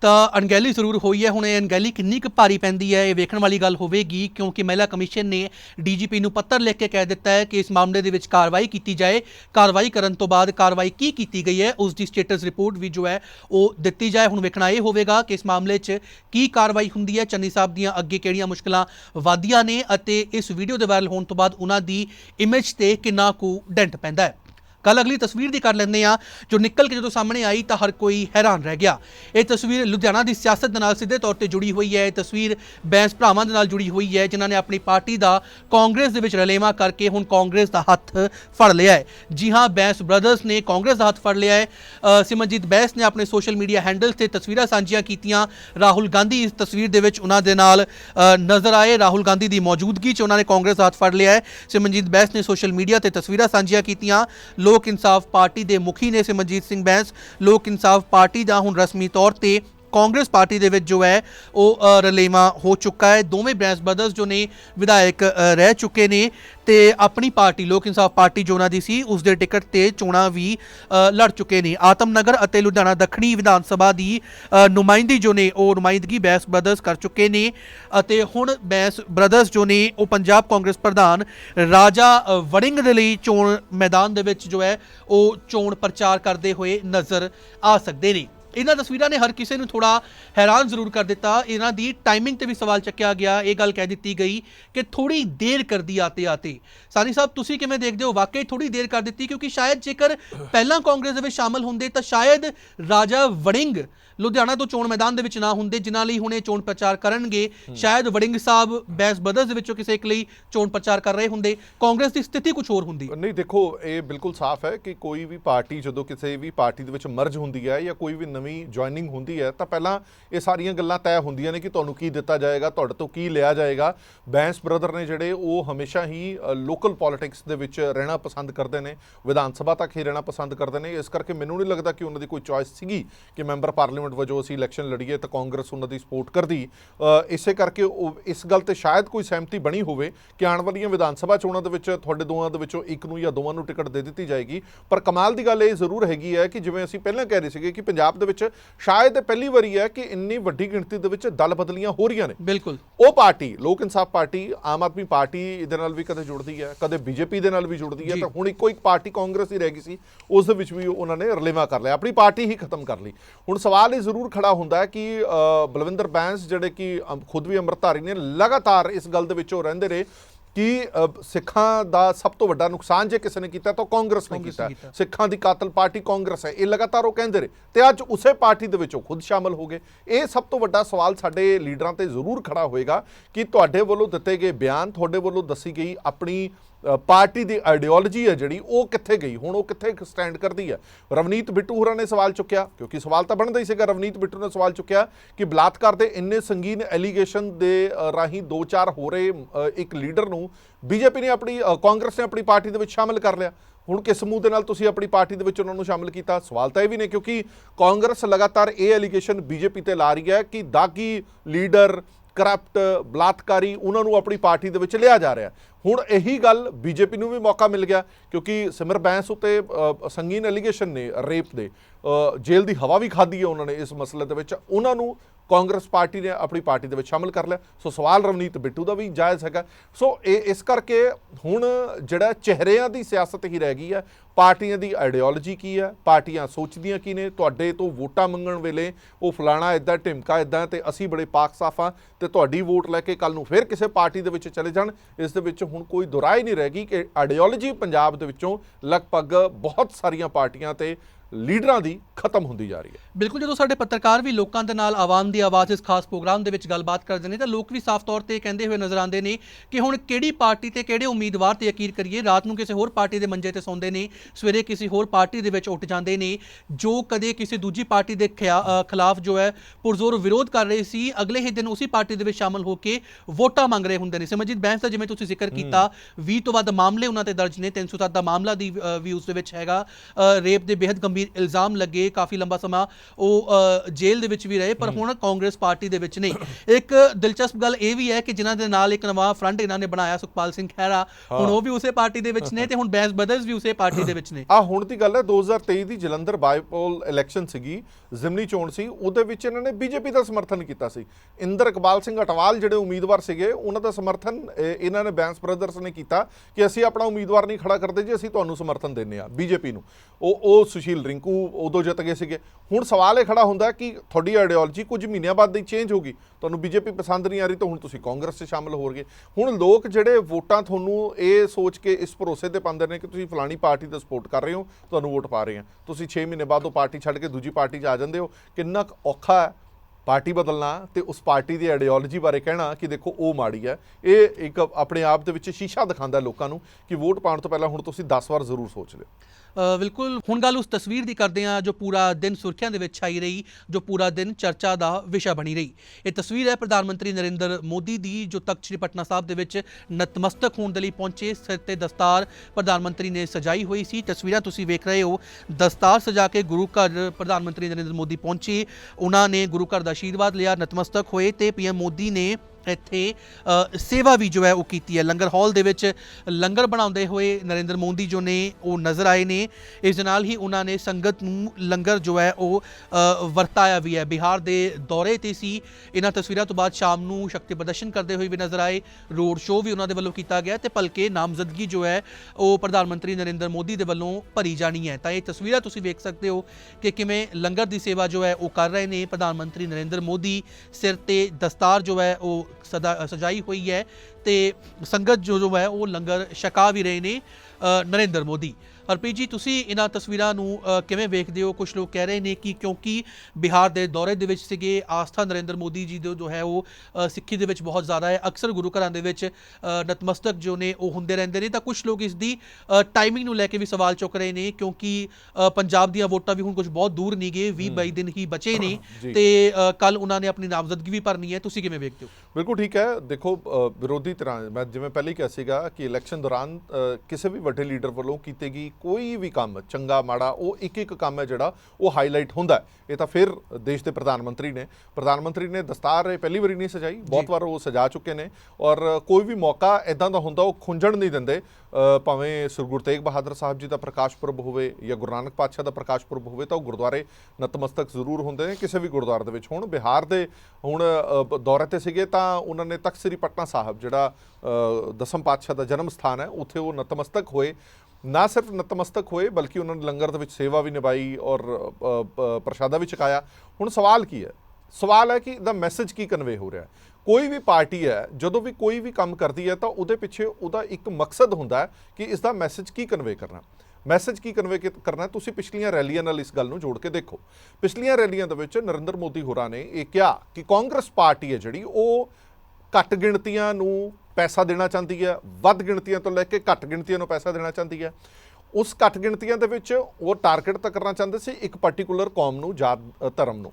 [SPEAKER 1] ਤਾਂ ਅਣਗਹਿਲੀ ਜ਼ਰੂਰ ਹੋਈ ਹੈ। ਹੁਣ ਇਹ ਅਣਗਹਿਲੀ ਕਿੰਨੀ ਕੁ ਭਾਰੀ ਪੈਂਦੀ ਹੈ, ਇਹ ਵੇਖਣ ਵਾਲੀ ਗੱਲ ਹੋਵੇਗੀ ਕਿਉਂਕਿ ਮਹਿਲਾ ਕਮਿਸ਼ਨ ਨੇ ਡੀਜੀਪੀ ਨੂੰ ਪੱਤਰ ਲਿਖ ਕੇ ਕਹਿ ਦਿੱਤਾ ਹੈ ਕਿ ਇਸ ਮਾਮਲੇ ਦੇ ਵਿੱਚ ਕਾਰਵਾਈ ਕੀਤੀ ਜਾਏ। ਕਾਰਵਾਈ ਕਰਨ ਤੋਂ ਬਾਅਦ ਕਾਰਵਾਈ ਕੀ ਕੀਤੀ ਗਈ ਹੈ, ਉਸ ਦੀ ਸਟੇਟਸ ਰਿਪੋਰਟ ਵੀ ਜੋ ਹੈ, ਉਹ ਦਿੱਤੀ ਜਾਏ। ਹੁਣ ਵੇਖਣਾ ਇਹ ਹੋਵੇਗਾ ਕਿ ਇਸ ਮਾਮਲੇ 'ਚ ਕੀ ਕਾਰਵਾਈ ਹੁੰਦੀ ਹੈ। ਚੰਨੀ ਸਾਹਿਬ ਦੀਆਂ ਅੱਗੇ ਕਿਹੜੀਆਂ ਮੁਸ਼ਕਲਾਂ ਵਾਦੀਆਂ ਨੇ ਅਤੇ ਇਸ ਵੀਡੀਓ ਦੇ ਵਾਇਰਲ ਹੋਣ ਤੋਂ ਬਾਅਦ ਉਹਨਾਂ ਦੀ ਇਮੇਜ ਤੇ ਕਿੰਨਾ ਕੁ ਡੈਂਟ ਪੈਂਦਾ ਹੈ। ਕੱਲ ਅਗਲੀ ਤਸਵੀਰ ਦੀ ਕਰ ਲੈਂਦੇ ਆ ਜੋ ਨਿਕਲ ਕੇ ਜਦੋਂ ਸਾਹਮਣੇ ਆਈ ਤਾਂ ਹਰ ਕੋਈ ਹੈਰਾਨ ਰਹਿ ਗਿਆ। ਇਹ ਤਸਵੀਰ ਲੁਧਿਆਣਾ ਦੀ ਸਿਆਸਤ ਦੇ ਨਾਲ ਸਿੱਧੇ ਤੌਰ ਤੇ ਜੁੜੀ ਹੋਈ ਹੈ। ਇਹ ਤਸਵੀਰ ਬੈਂਸ ਭਰਾਵਾਂ ਦੇ ਨਾਲ ਜੁੜੀ ਹੋਈ ਹੈ ਜਿਨ੍ਹਾਂ ਨੇ ਆਪਣੀ ਪਾਰਟੀ ਦਾ ਕਾਂਗਰਸ ਦੇ ਵਿੱਚ ਰਲੇਵਾ ਕਰਕੇ ਹੁਣ ਕਾਂਗਰਸ ਦਾ ਹੱਥ ਫੜ ਲਿਆ ਹੈ। ਜੀ ਹਾਂ ਬੈਂਸ ਬ੍ਰਦਰਸ ਨੇ ਕਾਂਗਰਸ ਦਾ ਹੱਥ ਫੜ ਲਿਆ ਹੈ। ਅ, ਸਿਮਰਜੀਤ ਬੈਂਸ ਨੇ ਆਪਣੇ ਸੋਸ਼ਲ ਮੀਡੀਆ ਹੈਂਡਲਸ ਤੇ ਤਸਵੀਰਾਂ ਸਾਂਝੀਆਂ ਕੀਤੀਆਂ। ਰਾਹੁਲ ਗਾਂਧੀ ਇਸ ਤਸਵੀਰ ਦੇ ਵਿੱਚ ਉਹਨਾਂ ਦੇ ਨਾਲ ਨਜ਼ਰ ਆਏ। ਰਾਹੁਲ ਗਾਂਧੀ ਦੀ ਮੌਜੂਦਗੀ 'ਚ ਉਹਨਾਂ ਨੇ ਕਾਂਗਰਸ ਦਾ ਹੱਥ ਫੜ ਲਿਆ ਹੈ। ਸਿਮਰਜੀਤ ਬੈਂਸ ਨੇ ਸੋਸ਼ਲ ਮੀਡੀਆ ਤੇ ਤਸਵੀਰਾਂ ਸਾਂਝੀਆਂ ਕੀਤੀਆਂ। ਲੋਕ ਲੋਕ ਇਨਸਾਫ ਪਾਰਟੀ ਦੇ ਮੁਖੀ ਨੇ ਸਿਮਰਜੀਤ ਸਿੰਘ ਬੈਂਸ। ਲੋਕ ਇਨਸਾਫ ਪਾਰਟੀ ਦਾ ਹੁਣ ਰਸਮੀ ਤੌਰ ਤੇ ਕਾਂਗਰਸ ਪਾਰਟੀ ਦੇ ਵਿੱਚ ਜੋ ਹੈ ਉਹ ਅ, ਰਲੇਵਾਂ ਹੋ ਚੁੱਕਾ ਹੈ। ਦੋਵੇਂ ਬ੍ਰੈਂਸ ਬ੍ਰਦਰਸ ਜੋ ਨੇ ਵਿਧਾਇਕ ਰਹਿ ਚੁੱਕੇ ਨੇ ਤੇ ਆਪਣੀ ਪਾਰਟੀ ਲੋਕ ਇਨਸਾਫ ਪਾਰਟੀ ਜੋ ਉਹਨਾਂ ਦੀ ਸੀ ਉਸ ਦੇ ਟਿਕਟ ਤੇ ਚੋਣਾਂ ਵੀ ਲੜ ਚੁੱਕੇ ਨੇ। ਆਤਮਨਗਰ ਅਤੇ ਲੁਧਿਆਣਾ ਦੱਖਣੀ ਵਿਧਾਨ ਸਭਾ ਦੀ ਨੁਮਾਇੰਦੀ ਜੋ ਨੇ ਉਹ ਨੁਮਾਇੰਦਗੀ ਬੈਂਸ ਬ੍ਰਦਰਸ ਕਰ ਚੁੱਕੇ ਨੇ ਅਤੇ ਹੁਣ ਬੈਂਸ ਬ੍ਰਦਰਸ ਜੋ ਨੇ ਉਹ ਪੰਜਾਬ ਕਾਂਗਰਸ ਪ੍ਰਧਾਨ ਰਾਜਾ ਵੜਿੰਗ ਦੇ ਲਈ ਚੋਣ ਮੈਦਾਨ ਦੇ ਵਿੱਚ ਜੋ ਹੈ ਉਹ ਚੋਣ ਪ੍ਰਚਾਰ ਕਰਦੇ ਹੋਏ ਨਜ਼ਰ ਆ ਸਕਦੇ ਨੇ। ਇਹਨਾਂ ਤਸਵੀਰਾਂ ਨੇ ਹਰ ਕਿਸੇ ਨੂੰ ਥੋੜਾ ਹੈਰਾਨ ਜ਼ਰੂਰ ਕਰ ਦਿੱਤਾ। ਇਹਨਾਂ ਦੀ ਟਾਈਮਿੰਗ ਤੇ ਵੀ ਸਵਾਲ ਚੱਕਿਆ ਗਿਆ। ਇਹ ਗੱਲ ਕਹਿ ਦਿੱਤੀ ਗਈ ਕਿ ਥੋੜੀ ਦੇਰ ਕਰਦੀ ਆਤੇ ਆਤੇ ਸਾਨੀ ਸਾਹਿਬ, ਤੁਸੀਂ ਕਿਵੇਂ ਦੇਖਦੇ ਹੋ? ਵਾਕਈ ਥੋੜੀ ਦੇਰ ਕਰ ਦਿੱਤੀ? ਕਿਉਂਕਿ ਸ਼ਾਇਦ ਜੇਕਰ ਪਹਿਲਾਂ ਕਾਂਗਰਸ ਦੇ ਵਿੱਚ ਸ਼ਾਮਲ ਹੁੰਦੇ ਤਾਂ ਸ਼ਾਇਦ ਰਾਜਾ ਵੜਿੰਗ ਲੁਧਿਆਣਾ ਤੋਂ ਚੋਣ ਮੈਦਾਨ ਦੇ ਵਿੱਚ ਨਾ ਹੁੰਦੇ, ਜਿਨ੍ਹਾਂ ਲਈ ਹੁਣ ਇਹ ਚੋਣ ਪ੍ਰਚਾਰ ਕਰਨਗੇ। ਸ਼ਾਇਦ ਵੜਿੰਗ ਸਾਹਿਬ, ਬੈਸ ਬਦਰਸ ਦੇ ਵਿੱਚੋਂ ਕਿਸੇ ਇੱਕ ਲਈ ਚੋਣ ਪ੍ਰਚਾਰ ਕਰ ਰਹੇ ਹੁੰਦੇ। ਕਾਂਗਰਸ ਦੀ ਸਥਿਤੀ ਕੁਝ ਹੋਰ ਹੁੰਦੀ।
[SPEAKER 5] ਨਹੀਂ, ਦੇਖੋ, ਇਹ ਬਿਲਕੁਲ ਸਾਫ਼ ਹੈ ਕਿ ਕੋਈ ਵੀ ਪਾਰਟੀ ਜਦੋਂ ਕਿਸੇ ਵੀ ਪਾਰਟੀ ਦੇ ਵਿੱਚ ਮਰਜ ਹੁੰਦੀ ਹੈ ਜਾਂ ਕੋਈ ਵੀ ਨਵੀਂ ਨਵੀਂ ਜੁਆਇਨਿੰਗ ਹੁੰਦੀ ਹੈ, ਤਾਂ ਪਹਿਲਾਂ ਇਹ ਸਾਰੀਆਂ ਗੱਲਾਂ ਤੈਅ ਹੁੰਦੀਆਂ ਨੇ ਕਿ ਤੁਹਾਨੂੰ ਕੀ ਦਿੱਤਾ ਜਾਏਗਾ, ਤੁਹਾਡੇ ਤੋਂ ਕੀ ਲਿਆ ਜਾਏਗਾ। ਬੈਂਸ ਬ੍ਰਦਰ ਨੇ ਜਿਹੜੇ, ਉਹ ਹਮੇਸ਼ਾ ਹੀ ਲੋਕਲ ਪੋਲਿਟਿਕਸ ਦੇ ਵਿੱਚ ਰਹਿਣਾ ਪਸੰਦ ਕਰਦੇ ਨੇ, ਵਿਧਾਨ ਸਭਾ ਤੱਕ ਹੀ ਰਹਿਣਾ ਪਸੰਦ ਕਰਦੇ ਨੇ। ਇਸ ਕਰਕੇ ਮੈਨੂੰ ਨਹੀਂ ਲੱਗਦਾ ਕਿ ਉਹਨਾਂ ਦੀ ਕੋਈ ਚੋਇਸ ਸੀਗੀ ਕਿ ਮੈਂਬਰ ਪਾਰਲੀਮੈਂਟ ਵਜੋਂ ਅਸੀਂ ਇਲੈਕਸ਼ਨ ਲੜੀਏ, ਤਾਂ ਕਾਂਗਰਸ ਉਹਨਾਂ ਦੀ ਸਪੋਰਟ ਕਰਦੀ। ਇਸੇ ਕਰਕੇ ਉਹ, ਇਸ ਗੱਲ ਤੇ ਸ਼ਾਇਦ ਕੋਈ ਸਹਿਮਤੀ ਬਣੀ ਹੋਵੇ ਕਿ ਆਉਣ ਵਾਲੀਆਂ ਵਿਧਾਨ ਸਭਾ ਚੋਣਾਂ ਦੇ ਵਿੱਚ, ਤੁਹਾਡੇ ਦੋਵਾਂ ਦੇ ਵਿੱਚੋਂ ਇੱਕ ਨੂੰ ਜਾਂ ਦੋਵਾਂ ਨੂੰ ਟਿਕਟ ਦੇ ਦਿੱਤੀ ਜਾਏਗੀ। ਪਰ ਕਮਾਲ ਦੀ ਗੱਲ ਇਹ ਜ਼ਰੂਰ ਹੈਗੀ ਹੈ ਕਿ ਜਿਵੇਂ ਅਸੀਂ ਪਹਿਲਾਂ ਕਹਿ ਰਹੇ ਸੀਗੇ ਕਿ ਪੰਜਾਬ ਦੇ ਵਿੱਚ ਸ਼ਾਇਦ ਇਹ ਪਹਿਲੀ ਵਾਰੀ ਹੈ ਕਿ ਇੰਨੀ ਵੱਡੀ ਗਿਣਤੀ ਦੇ ਵਿੱਚ ਦਲ ਬਦਲੀਆਂ ਹੋ ਰਹੀਆਂ ਨੇ।
[SPEAKER 1] ਬਿਲਕੁਲ।
[SPEAKER 5] ਉਹ ਪਾਰਟੀ ਲੋਕ ਇਨਸਾਫ ਪਾਰਟੀ ਆਮ ਆਦਮੀ ਪਾਰਟੀ ਇਹਦੇ ਨਾਲ ਵੀ ਕਦੇ ਜੁੜਦੀ ਹੈ ਕਦੇ ਬੀਜੇਪੀ ਦੇ ਨਾਲ ਵੀ ਜੁੜਦੀ ਹੈ। ਤਾਂ ਹੁਣ ਇੱਕੋ ਇੱਕ ਪਾਰਟੀ ਕਾਂਗਰਸ ਹੀ ਰਹਿ ਗਈ ਸੀ ਉਸ ਦੇ ਵਿੱਚ ਵੀ ਉਹਨਾਂ ਨੇ ਰਲੇਵਾ ਕਰ ਲਿਆ। ਆਪਣੀ ਪਾਰਟੀ ਹੀ ਖਤਮ ਕਰ ਲਈ। ਹੁਣ ਸਵਾਲ ਇਹ ਜ਼ਰੂਰ ਖੜਾ ਹੁੰਦਾ ਹੈ ਕਿ ਬਲਵਿੰਦਰ ਬੈਂਸ ਜਿਹੜੇ ਕਿ ਖੁਦ ਵੀ ਅੰਮ੍ਰਿਤਧਾਰੀ ਨੇ ਲਗਾਤਾਰ ਇਸ ਗੱਲ ਦੇ ਵਿੱਚੋਂ ਰਹਿੰਦੇ ਰਹੇ। ਕਿ ਸਿੱਖਾਂ ਦਾ ਸਭ ਤੋਂ ਵੱਡਾ ਨੁਕਸਾਨ ਜੇ ਕਿਸੇ ਨੇ ਕੀਤਾ ਤਾਂ ਕਾਂਗਰਸ ਨੇ ਕੀਤਾ। ਸਿੱਖਾਂ ਦੀ ਕਾਤਲ ਪਾਰਟੀ ਕਾਂਗਰਸ ਹੈ। ਇਹ ਲਗਾਤਾਰ ਉਹ ਕਹਿੰਦੇ ਰਹੇ। ਤੇ ਅੱਜ ਉਸੇ ਪਾਰਟੀ ਦੇ ਵਿੱਚ ਉਹ ਖੁਦ ਸ਼ਾਮਲ ਹੋ ਗਏ। ਇਹ ਸਭ ਤੋਂ ਵੱਡਾ ਸਵਾਲ ਸਾਡੇ ਲੀਡਰਾਂ ਤੇ ਜ਼ਰੂਰ ਖੜਾ ਹੋਏਗਾ ਕਿ ਤੁਹਾਡੇ ਵੱਲੋਂ ਦਿੱਤੇ ਗਏ ਬਿਆਨ ਤੁਹਾਡੇ ਵੱਲੋਂ ਦੱਸੀ ਗਈ ਆਪਣੀ ਪਾਰਟੀ ਦੀ ਆਈਡੀਓਲੋਜੀ ਹੈ ਜਿਹੜੀ, ਉਹ ਕਿੱਥੇ ਗਈ? ਹੁਣ ਉਹ ਕਿੱਥੇ ਸਟੈਂਡ ਕਰਦੀ ਹੈ? ਰਵਨੀਤ ਬਿੱਟੂ ਹੋਰਾਂ ਨੇ ਸਵਾਲ ਚੁੱਕਿਆ, ਕਿਉਂਕਿ ਸਵਾਲ ਤਾਂ ਬਣਦਾ ਹੀ ਸੀਗਾ, ਰਵਨੀਤ ਬਿੱਟੂ ਨੇ ਸਵਾਲ ਚੁੱਕਿਆ ਕਿ ਬਲਾਤਕਾਰ ਦੇ ਇੰਨੇ ਸੰਗੀਨ ਐਲੀਗੇਸ਼ਨ ਦੇ ਰਾਹੀਂ ਦੋ ਚਾਰ ਹੋ ਰਹੇ ਇੱਕ ਲੀਡਰ ਨੂੰ ਬੀਜੇਪੀ ਨੇ ਆਪਣੀ ਕਾਂਗਰਸ ਨੇ ਆਪਣੀ ਪਾਰਟੀ ਦੇ ਵਿੱਚ ਸ਼ਾਮਲ ਕਰ ਲਿਆ। ਹੁਣ ਕਿਸ ਮੂੰਹ ਦੇ ਨਾਲ ਤੁਸੀਂ ਆਪਣੀ ਪਾਰਟੀ ਦੇ ਵਿੱਚ ਉਹਨਾਂ ਨੂੰ ਸ਼ਾਮਿਲ ਕੀਤਾ? ਸਵਾਲ ਤਾਂ ਇਹ ਵੀ ਨੇ, ਕਿਉਂਕਿ ਕਾਂਗਰਸ ਲਗਾਤਾਰ ਇਹ ਐਲੀਗੇਸ਼ਨ ਬੀਜੇਪੀ ਤੇ ਲਾ ਰਹੀ ਹੈ ਕਿ ਦਾਗੀ ਲੀਡਰ ਕਰਪਟ ਬਲਾਤਕਾਰੀ, ਉਹਨਾਂ ਨੂੰ ਆਪਣੀ ਪਾਰਟੀ ਦੇ ਵਿੱਚ ਲਿਆ ਜਾ ਰਿਹਾ। ਹੁਣ ਇਹੀ ਗੱਲ ਬੀਜੇਪੀ ਨੂੰ ਵੀ ਮੌਕਾ ਮਿਲ ਗਿਆ, ਕਿਉਂਕਿ ਸਿਮਰ ਬੈਂਸ ਉਤੇ ਸੰਗੀਨ ਐਲੀਗੇਸ਼ਨ ਨੇ ਰੇਪ ਦੇ। ਜੇਲ੍ਹ ਦੀ ਹਵਾ ਵੀ ਖਾਧੀ ਹੈ ਉਹਨਾਂ ਨੇ ਇਸ ਮਸਲੇ ਦੇ ਵਿੱਚ। ਉਹਨਾਂ ਨੂੰ ਕਾਂਗਰਸ ਪਾਰਟੀ ਨੇ ਆਪਣੀ ਪਾਰਟੀ ਦੇ ਵਿੱਚ ਸ਼ਾਮਲ ਕਰ ਲਿਆ। ਸੋ ਸਵਾਲ ਰਵਨੀਤ ਬਿੱਟੂ ਦਾ ਵੀ ਜਾਇਜ਼ ਹੈਗਾ। ਸੋ ਇਹ ਇਸ ਕਰਕੇ ਹੁਣ ਜਿਹੜਾ ਚਿਹਰਿਆਂ ਦੀ ਸਿਆਸਤ ਹੀ ਰਹਿ ਗਈ ਹੈ, ਪਾਰਟੀਆਂ ਦੀ ਆਈਡੀਓਲੋਜੀ ਕੀ ਹੈ, ਪਾਰਟੀਆਂ ਸੋਚਦੀਆਂ ਕੀ ਨੇ, ਤੁਹਾਡੇ ਤੋਂ ਵੋਟਾਂ ਮੰਗਣ ਵੇਲੇ ਉਹ ਫਲਾਣਾ ਇਦਾਂ ਢਿਮਕਾ ਇਦਾਂ ਤੇ ਅਸੀਂ ਬੜੇ ਪਾਕ ਸਾਫ਼ ਹਾਂ ਤੇ ਤੁਹਾਡੀ ਵੋਟ ਲੈ ਕੇ ਕੱਲ ਨੂੰ ਫਿਰ ਕਿਸੇ ਪਾਰਟੀ ਦੇ ਵਿੱਚ ਚਲੇ ਜਾਣ। ਇਸ ਦੇ ਵਿੱਚ ਹੁਣ ਕੋਈ ਦੁਰਾਏ ਨਹੀਂ ਰਹਿ ਗਈ ਕਿ ਆਈਡੀਓਲੋਜੀ ਪੰਜਾਬ ਦੇ ਵਿੱਚੋਂ ਲਗਭਗ ਬਹੁਤ ਸਾਰੀਆਂ ਪਾਰਟੀਆਂ ਤੇ ਲੀਡਰਾਂ ਦੀ ਖਤਮ ਹੁੰਦੀ ਜਾ ਰਹੀ ਹੈ।
[SPEAKER 1] ਬਿਲਕੁਲ ਜਦੋਂ ਸਾਡੇ ਪੱਤਰਕਾਰ ਵੀ ਲੋਕਾਂ ਦੇ ਨਾਲ ਆਵਾਮ ਦੀ ਆਵਾਜ਼ ਇਸ ਖਾਸ ਪ੍ਰੋਗਰਾਮ ਦੇ ਵਿੱਚ ਗੱਲਬਾਤ ਕਰਦੇ ਨੇ ਤਾਂ ਲੋਕ ਵੀ ਸਾਫ਼ ਤੌਰ ਤੇ ਕਹਿੰਦੇ ਹੋਏ ਨਜ਼ਰ ਆਉਂਦੇ ਨੇ ਕਿ ਹੁਣ ਕਿਹੜੀ ਪਾਰਟੀ ਤੇ ਕਿਹੜੇ ਉਮੀਦਵਾਰ ਤੇ ਯਕੀਨ ਕਰੀਏ? ਰਾਤ ਨੂੰ ਕਿਸੇ ਹੋਰ ਪਾਰਟੀ ਦੇ ਮੰਜੇ ਤੇ ਸੌਂਦੇ ਨੇ ਸਵੇਰੇ ਕਿਸੇ ਹੋਰ ਪਾਰਟੀ ਦੇ ਵਿੱਚ ਉੱਠ ਜਾਂਦੇ ਨੇ ਜੋ ਕਦੇ ਕਿਸੇ ਦੂਜੀ ਪਾਰਟੀ ਦੇ ਖਿਲਾਫ ਜੋ ਹੈ ਪੁਰਜ਼ੋਰ ਵਿਰੋਧ ਕਰ ਰਹੇ ਸੀ ਅਗਲੇ ਹੀ ਦਿਨ ਉਸੇ ਪਾਰਟੀ ਦੇ ਵਿੱਚ ਸ਼ਾਮਲ ਹੋ ਕੇ ਵੋਟਾਂ ਮੰਗ ਰਹੇ ਹੁੰਦੇ ਨੇ। ਸਿਮਰਜੀਤ ਬੈਂਸ ਦਾ ਜਿਵੇਂ ਤੁਸੀਂ ਜ਼ਿਕਰ ਕੀਤਾ 20 ਤੋਂ ਵੱਧ ਮਾਮਲੇ ਉਹਨਾਂ ਤੇ ਦਰਜ ਨੇ 307 ਦਾ ਮਾਮਲਾ ਦੀ ਵੀ ਉਸ ਦੇ ਵਿੱਚ ਹੈਗਾ। ਰੇਪ ਦੇ ਬੇहद ਗੰਭੀਰ ਇਲਜ਼ਾਮ ਲੱਗੇ ਕਾਫੀ ਲੰਬਾ ਸਮਾਂ ਉਹ ਜੇਲ੍ਹ ਦੇ ਵਿੱਚ ਵੀ ਰਹੇ ਪਰ ਹੁਣ ਕਾਂਗਰਸ ਪਾਰਟੀ ਦੇ ਵਿੱਚ ਨਹੀਂ <coughs> ਇੱਕ ਦਿਲਚਸਪ ਗੱਲ ਇਹ ਵੀ ਹੈ ਕਿ ਜਿਨ੍ਹਾਂ ਦੇ ਨਾਲ ਇੱਕ ਨਵਾਂ ਫਰੰਟ ਇਹਨਾਂ ਨੇ ਬਣਾਇਆ ਸੁਖਪਾਲ ਸਿੰਘ ਖਹਿਰਾ ਹੁਣ ਉਹ ਵੀ ਉਸੇ ਪਾਰਟੀ ਦੇ ਵਿੱਚ ਨੇ ਤੇ ਹੁਣ ਬੈਂਸ ਬ੍ਰਦਰਜ਼ ਵੀ ਉਸੇ ਪਾਰਟੀ ਦੇ ਵਿੱਚ ਨੇ। <coughs>
[SPEAKER 5] ਆ ਹੁਣ ਦੀ ਗੱਲ ਹੈ 2023 ਦੀ ਜਲੰਧਰ ਬਾਈਪੋਲ ਇਲੈਕਸ਼ਨ ਸੀਗੀ ਜ਼ਿਮਨੀ ਚੋਣ ਸੀ ਉਹਦੇ ਵਿੱਚ ਇਹਨਾਂ ਨੇ ਬੀਜੇਪੀ ਦਾ ਸਮਰਥਨ ਕੀਤਾ ਸੀ। ਇੰਦਰ ਇਕਬਾਲ ਸਿੰਘ ਅਟਵਾਲ ਜਿਹੜੇ ਉਮੀਦਵਾਰ ਸੀਗੇ ਉਹਨਾਂ ਦਾ ਸਮਰਥਨ ਇਹ, ਇਹਨਾਂ ਨੇ ਬੈਂਸ ਬ੍ਰਦਰਸ ਨੇ ਕੀਤਾ ਕਿ ਅਸੀਂ ਆਪਣਾ ਉਮੀਦਵਾਰ ਨਹੀਂ ਖੜਾ ਕਰਦੇ ਜੀ ਅਸੀਂ ਤੁਹਾਨੂੰ ਸਮਰਥਨ ਦਿੰਨੇ ਆ ਬੀਜੇਪੀ ਨੂੰ। ਉਹ ਉਹ ਸੁਸ਼ੀਲ ਰਿੰਕੂ ਉਦੋਂ ਜਿੱਤ ਗਏ ਸੀਗੇ। ਹੁਣ ਸਵਾਲ ਇਹ ਖੜਾ ਹੁੰਦਾ ਕਿ ਤੁਹਾਡੀ ਆਈਡੀਓਲੋਜੀ ਕੁਝ ਮਹੀਨਿਆਂ ਬਾਅਦ ਦੀ ਚੇਂਜ ਹੋ ਗਈ ਤੁਹਾਨੂੰ ਬੀਜੇਪੀ ਪਸੰਦ ਨਹੀਂ ਆ ਰਹੀ ਤਾਂ ਹੁਣ ਤੁਸੀਂ ਕਾਂਗਰਸ 'ਚ ਸ਼ਾਮਲ ਹੋ ਗਏ ਹੁਣ ਲੋਕ ਜਿਹੜੇ ਵੋਟਾਂ ਤੁਹਾਨੂੰ ਇਹ ਸੋਚ ਕੇ ਇਸ ਭਰੋਸੇ ਤੇ ਪਾਉਂਦੇ ਨੇ ਕਿ ਤੁਸੀਂ ਫਲਾਣੀ ਪਾਰਟੀ ਦਾ ਸਪੋਰਟ ਕਰ ਰਹੇ ਹੋ, ਤੁਹਾਨੂੰ ਵੋਟ ਪਾ ਰਹੇ ਆ। ਤੁਸੀਂ 6 ਮਹੀਨੇ ਬਾਅਦ ਉਹ ਪਾਰਟੀ ਛੱਡ ਕੇ ਦੂਜੀ ਪਾਰਟੀ 'ਚ ਆ ਜਾਂਦੇ ਹੋ। ਕਿੰਨਾ ਕੁ ਔਖਾ ਹੈ ਪਾਰਟੀ ਬਦਲਣਾ ਤੇ ਉਸ ਪਾਰਟੀ ਦੀ ਆਈਡੀਓਲੋਜੀ ਬਾਰੇ ਕਹਿਣਾ ਕਿ ਦੇਖੋ ਉਹ ਮਾੜੀ ਹੈ। ਇਹ ਇੱਕ ਆਪਣੇ ਆਪ ਦੇ ਵਿੱਚ ਸ਼ੀਸ਼ਾ ਦਿਖਾਉਂਦਾ ਲੋਕਾਂ ਨੂੰ ਕਿ ਵੋਟ ਪਾਉਣ ਤੋਂ ਪਹਿਲਾਂ ਹੁਣ ਤੁਸੀਂ 10 ਵਾਰ ਜ਼ਰੂਰ ਸੋਚ ਲਿਓ।
[SPEAKER 1] ਬਿਲਕੁਲ। ਹੁਣ ਗੱਲ ਉਸ ਤਸਵੀਰ ਦੀ ਕਰਦੇ ਹਾਂ ਜੋ ਪੂਰਾ ਦਿਨ ਸੁਰਖੀਆਂ ਦੇ ਵਿੱਚ ਛਾਈ ਰਹੀ, ਜੋ ਪੂਰਾ ਦਿਨ ਚਰਚਾ ਦਾ ਵਿਸ਼ਾ ਬਣੀ ਰਹੀ। ਇਹ ਤਸਵੀਰ ਹੈ ਪ੍ਰਧਾਨ ਮੰਤਰੀ ਨਰਿੰਦਰ ਮੋਦੀ ਦੀ, ਜੋ ਤਖਤ ਸ੍ਰੀ ਪਟਨਾ ਸਾਹਿਬ ਦੇ ਵਿੱਚ ਨਤਮਸਤਕ ਹੋਣ ਦੇ ਲਈ ਪਹੁੰਚੇ। ਸਿਰ ਤੇ ਦਸਤਾਰ ਪ੍ਰਧਾਨ ਮੰਤਰੀ ਨੇ ਸਜਾਈ ਹੋਈ ਸੀ। ਤਸਵੀਰਾਂ ਤੁਸੀਂ ਵੇਖ ਰਹੇ ਹੋ। ਦਸਤਾਰ ਸਜਾ ਕੇ ਗੁਰੂ ਘਰ ਪ੍ਰਧਾਨ ਮੰਤਰੀ ਨਰਿੰਦਰ ਮੋਦੀ ਪਹੁੰਚੇ। ਉਹਨਾਂ ਨੇ ਗੁਰੂ ਘਰ ਦਾ ਆਸ਼ੀਰਵਾਦ ਲਿਆ ਨਤਮਸਤਕ ਹੋਏ ਤੇ ਪੀਐਮ ਮੋਦੀ ਨੇ ਇੱਥੇ ਸੇਵਾ ਵੀ ਜੋ ਹੈ ਉਹ ਕੀਤੀ ਹੈ। ਲੰਗਰ ਹਾਲ ਦੇ ਵਿੱਚ ਲੰਗਰ ਬਣਾਉਂਦੇ ਹੋਏ ਨਰਿੰਦਰ ਮੋਦੀ ਜੋ ਨੇ, ਉਹ ਨਜ਼ਰ ਆਏ ਨੇ। ਇਸ ਦੇ ਨਾਲ ਹੀ ਉਹਨਾਂ ਨੇ ਸੰਗਤ ਨੂੰ ਲੰਗਰ ਜੋ ਹੈ ਉਹ ਵਰਤਾਇਆ ਵੀ ਹੈ। ਬਿਹਾਰ ਦੇ ਦੌਰੇ ਤੇ ਸੀ। ਇਹਨਾਂ ਤਸਵੀਰਾਂ ਤੋਂ ਬਾਅਦ ਸ਼ਾਮ ਨੂੰ ਸ਼ਕਤੀ ਪ੍ਰਦਰਸ਼ਨ ਕਰਦੇ ਹੋਏ ਵੀ ਨਜ਼ਰ ਆਏ। ਰੋਡ ਸ਼ੋਅ ਵੀ ਉਹਨਾਂ ਦੇ ਵੱਲੋਂ ਕੀਤਾ ਗਿਆ ਤੇ ਭਲਕੇ ਨਾਮਜ਼ਦਗੀ ਜੋ ਹੈ, ਉਹ ਪ੍ਰਧਾਨ ਮੰਤਰੀ ਨਰਿੰਦਰ ਮੋਦੀ ਦੇ ਵੱਲੋਂ ਭਰੀ ਜਾਣੀ ਹੈ। ਤਾਂ ਇਹ ਤਸਵੀਰਾਂ ਤੁਸੀਂ ਵੇਖ ਸਕਦੇ ਹੋ ਕਿ ਕਿਵੇਂ ਲੰਗਰ ਦੀ ਸੇਵਾ ਜੋ ਹੈ ਉਹ ਕਰ ਰਹੇ ਨੇ। ਪ੍ਰਧਾਨ ਮੰਤਰੀ ਨਰਿੰਦਰ ਮੋਦੀ ਸਿਰ ਤੇ ਦਸਤਾਰ ਜੋ ਹੈ ਉਹ ਸਦਾ ਸਜਾਈ ਹੋਈ ਹੈ ਤੇ ਸੰਗਤ ਜੋ ਜੋ ਹੈ ਉਹ ਲੰਗਰ ਛਕਾ ਵੀ ਰਹੇ ਨੇ ਨਰਿੰਦਰ ਮੋਦੀ। ਹਰਪ੍ਰੀਤ ਜੀ ਤੁਸੀਂ ਇਹਨਾਂ ਤਸਵੀਰਾਂ ਨੂੰ ਕਿਵੇਂ ਵੇਖਦੇ ਹੋ? ਕੁਝ ਲੋਕ ਕਹਿ ਰਹੇ ਨੇ ਕਿ ਕਿਉਂਕਿ ਬਿਹਾਰ ਦੇ ਦੌਰੇ ਦੇ ਵਿੱਚ ਸੀਗੇ ਆਸਥਾ ਨਰਿੰਦਰ ਮੋਦੀ ਜੀ ਦੇ ਜੋ ਹੈ ਉਹ ਸਿੱਖੀ ਦੇ ਵਿੱਚ ਬਹੁਤ ਜ਼ਿਆਦਾ ਹੈ। ਅਕਸਰ ਗੁਰੂ ਘਰਾਂ ਦੇ ਵਿੱਚ ਨਤਮਸਤਕ ਜੋ ਨੇ ਉਹ ਹੁੰਦੇ ਰਹਿੰਦੇ ਨੇ। ਤਾਂ ਕੁਝ ਲੋਕ ਇਸ ਦੀ ਟਾਈਮਿੰਗ ਨੂੰ ਲੈ ਕੇ ਵੀ ਸਵਾਲ ਚੁੱਕ ਰਹੇ ਨੇ ਕਿਉਂਕਿ ਪੰਜਾਬ ਦੀਆਂ ਵੋਟਾਂ ਵੀ ਹੁਣ ਕੁਝ ਬਹੁਤ ਦੂਰ ਨਹੀਂ ਗਏ 20 22 ਦਿਨ ਹੀ ਬਚੇ ਨੇ। <coughs> ਤੇ ਕੱਲ ਉਹਨਾਂ ਨੇ ਆਪਣੀ ਨਾਮਜ਼ਦਗੀ ਵੀ ਭਰਨੀ ਹੈ। ਤੁਸੀਂ ਕਿਵੇਂ ਵੇਖਦੇ ਹੋ?
[SPEAKER 5] ਬਿਲਕੁਲ ਠੀਕ ਹੈ। ਦੇਖੋ ਵਿਰੋਧੀ ਤਰ੍ਹਾਂ ਮੈਂ ਜਿਵੇਂ ਪਹਿਲਾਂ ਹੀ ਕਿਹਾ ਸੀਗਾ ਕਿ ਇਲੈਕਸ਼ਨ ਦੌਰਾਨ ਕਿਸੇ ਵੀ ਵੱਡੇ ਲੀਡਰ ਵੱਲੋਂ ਕੀਤੇ ਗਈ ਕੋਈ ਵੀ ਕੰਮ ਚੰਗਾ ਮਾੜਾ ਉਹ ਇੱਕ ਇੱਕ ਕੰਮ ਹੈ ਜਿਹੜਾ ਉਹ ਹਾਈਲਾਈਟ ਹੁੰਦਾ। ਇਹ ਤਾਂ ਫਿਰ ਦੇਸ਼ ਦੇ ਪ੍ਰਧਾਨ ਮੰਤਰੀ ਨੇ ਪ੍ਰਧਾਨ ਮੰਤਰੀ ਨੇ ਦਸਤਾਰ ਇਹ ਪਹਿਲੀ ਵਾਰੀ ਨਹੀਂ ਸਜਾਈ ਬਹੁਤ ਵਾਰ ਉਹ ਸਜਾ ਚੁੱਕੇ ਨੇ ਔਰ ਕੋਈ ਵੀ ਮੌਕਾ ਇਦਾਂ ਦਾ ਹੁੰਦਾ ਉਹ ਖੁੰਝਣ ਨਹੀਂ ਦਿੰਦੇ। ਭਾਵੇਂ ਸ੍ਰੀ ਗੁਰੂ ਤੇਗ ਬਹਾਦਰ ਸਾਹਿਬ ਜੀ ਦਾ ਪ੍ਰਕਾਸ਼ ਪੁਰਬ ਹੋਵੇ ਜਾਂ ਗੁਰੂ ਨਾਨਕ ਪਾਤਸ਼ਾਹ ਦਾ ਪ੍ਰਕਾਸ਼ ਪੁਰਬ ਹੋਵੇ ਤਾਂ ਉਹ ਗੁਰਦੁਆਰੇ ਨਤਮਸਤਕ ਜ਼ਰੂਰ ਹੁੰਦੇ ਨੇ, ਕਿਸੇ ਵੀ ਗੁਰਦੁਆਰੇ ਦੇ ਵਿੱਚ। ਹੁਣ ਬਿਹਾਰ ਦੇ ਹੁਣ ਦੌਰੇ ਤੇ ਸੀਗੇ ਤਾਂ ਉਹਨਾਂ ਨੇ ਤਖਤ ਸ੍ਰੀ ਪਟਨਾ ਸਾਹਿਬ ਜਿਹੜਾ ਦਸਮ ਪਾਤਸ਼ਾਹ ਦਾ ਜਨਮ ਸਥਾਨ ਹੈ, ਉੱਥੇ ਉਹ ਨਤਮਸਤਕ ਹੋਏ। ਨਾ ਸਿਰਫ ਨਤਮਸਤਕ ਹੋਏ, ਬਲਕਿ ਉਹਨਾਂ ਨੇ ਲੰਗਰ ਦੇ ਵਿੱਚ ਸੇਵਾ ਵੀ ਨਿਭਾਈ ਔਰ ਪ੍ਰਸ਼ਾਦਾ ਵੀ ਛਕਾਇਆ। ਹੁਣ ਸਵਾਲ ਕੀ ਹੈ? ਸਵਾਲ ਹੈ ਕਿ ਦਾ ਮੈਸੇਜ ਕੀ ਕਨਵੇ ਹੋ ਰਿਹਾ ਹੈ? ਕੋਈ ਵੀ ਪਾਰਟੀ ਹੈ, ਜਦੋਂ ਵੀ ਕੋਈ ਵੀ ਕੰਮ ਕਰਦੀ ਹੈ, ਤਾਂ ਉਹਦੇ ਪਿੱਛੇ ਉਹਦਾ ਇੱਕ ਮਕਸਦ ਹੁੰਦਾ ਹੈ ਕਿ ਇਸ ਦਾ ਮੈਸੇਜ ਕੀ ਕਨਵੇ ਕਰਨਾ। ਮੈਸੇਜ ਕੀ ਕਨਵੇ ਕਰਨਾ ਤੁਸੀਂ ਪਿਛਲੀਆਂ ਰੈਲੀਆਂ ਨਾਲ ਇਸ ਗੱਲ ਨੂੰ ਜੋੜ ਕੇ ਦੇਖੋ। ਪਿਛਲੀਆਂ ਰੈਲੀਆਂ ਦੇ ਵਿੱਚ ਨਰਿੰਦਰ ਮੋਦੀ ਹੋਰਾਂ ਨੇ ਇਹ ਕਿਹਾ ਕਿ ਕਾਂਗਰਸ ਪਾਰਟੀ ਹੈ ਜਿਹੜੀ, ਉਹ ਘੱਟ ਗਿਣਤੀਆਂ ਨੂੰ ਪੈਸਾ ਦੇਣਾ ਚਾਹੁੰਦੀ ਹੈ, ਵੱਧ ਗਿਣਤੀਆਂ ਤੋਂ ਲੈ ਕੇ ਘੱਟ ਗਿਣਤੀਆਂ ਨੂੰ ਪੈਸਾ ਦੇਣਾ ਚਾਹੁੰਦੀ ਹੈ। ਉਸ ਘੱਟ ਗਿਣਤੀਆਂ ਦੇ ਵਿੱਚ ਉਹ ਟਾਰਗੇਟ ਤਾਂ ਕਰਨਾ ਚਾਹੁੰਦੇ ਸੀ ਇੱਕ ਪਾਰਟਿਕੂਲਰ ਕੌਮ ਨੂੰ, ਜਾਤ ਧਰਮ ਨੂੰ।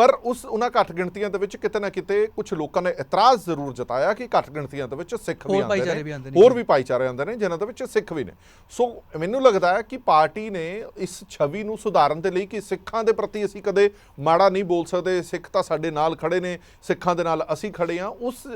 [SPEAKER 5] ਪਰ ਉਸ ਉਹਨਾਂ ਘੱਟ ਗਿਣਤੀਆਂ ਦੇ ਵਿੱਚ ਕਿਤੇ ਨਾ ਕਿਤੇ ਕੁਝ ਲੋਕਾਂ ਨੇ ਇਤਰਾਜ਼ ਜ਼ਰੂਰ ਜਤਾਇਆ ਕਿ ਘੱਟ ਗਿਣਤੀਆਂ ਦੇ ਵਿੱਚ ਸਿੱਖ ਵੀ ਆਉਂਦੇ ਨੇ। ਹੋਰ ਵੀ ਭਾਈਚਾਰੇ ਆਉਂਦੇ ਨੇ ਜਿਨ੍ਹਾਂ ਦੇ ਵਿੱਚ ਸਿੱਖ ਵੀ ਨੇ ਸੋ ਮੈਨੂੰ ਲੱਗਦਾ ਹੈ ਕਿ ਪਾਰਟੀ ਨੇ ਇਸ ਛਵੀ ਨੂੰ ਸੁਧਾਰਨ ਦੇ ਲਈ ਕਿ ਸਿੱਖਾਂ ਦੇ ਪ੍ਰਤੀ ਅਸੀਂ ਕਦੇ ਮਾੜਾ ਨਹੀਂ ਬੋਲ ਸਕਦੇ ਸਿੱਖ ਤਾਂ ਸਾਡੇ ਨਾਲ ਖੜੇ ਨੇ ਸਿੱਖਾਂ ਦੇ ਨਾਲ ਅਸੀਂ ਖੜੇ ਹਾਂ ਉਸ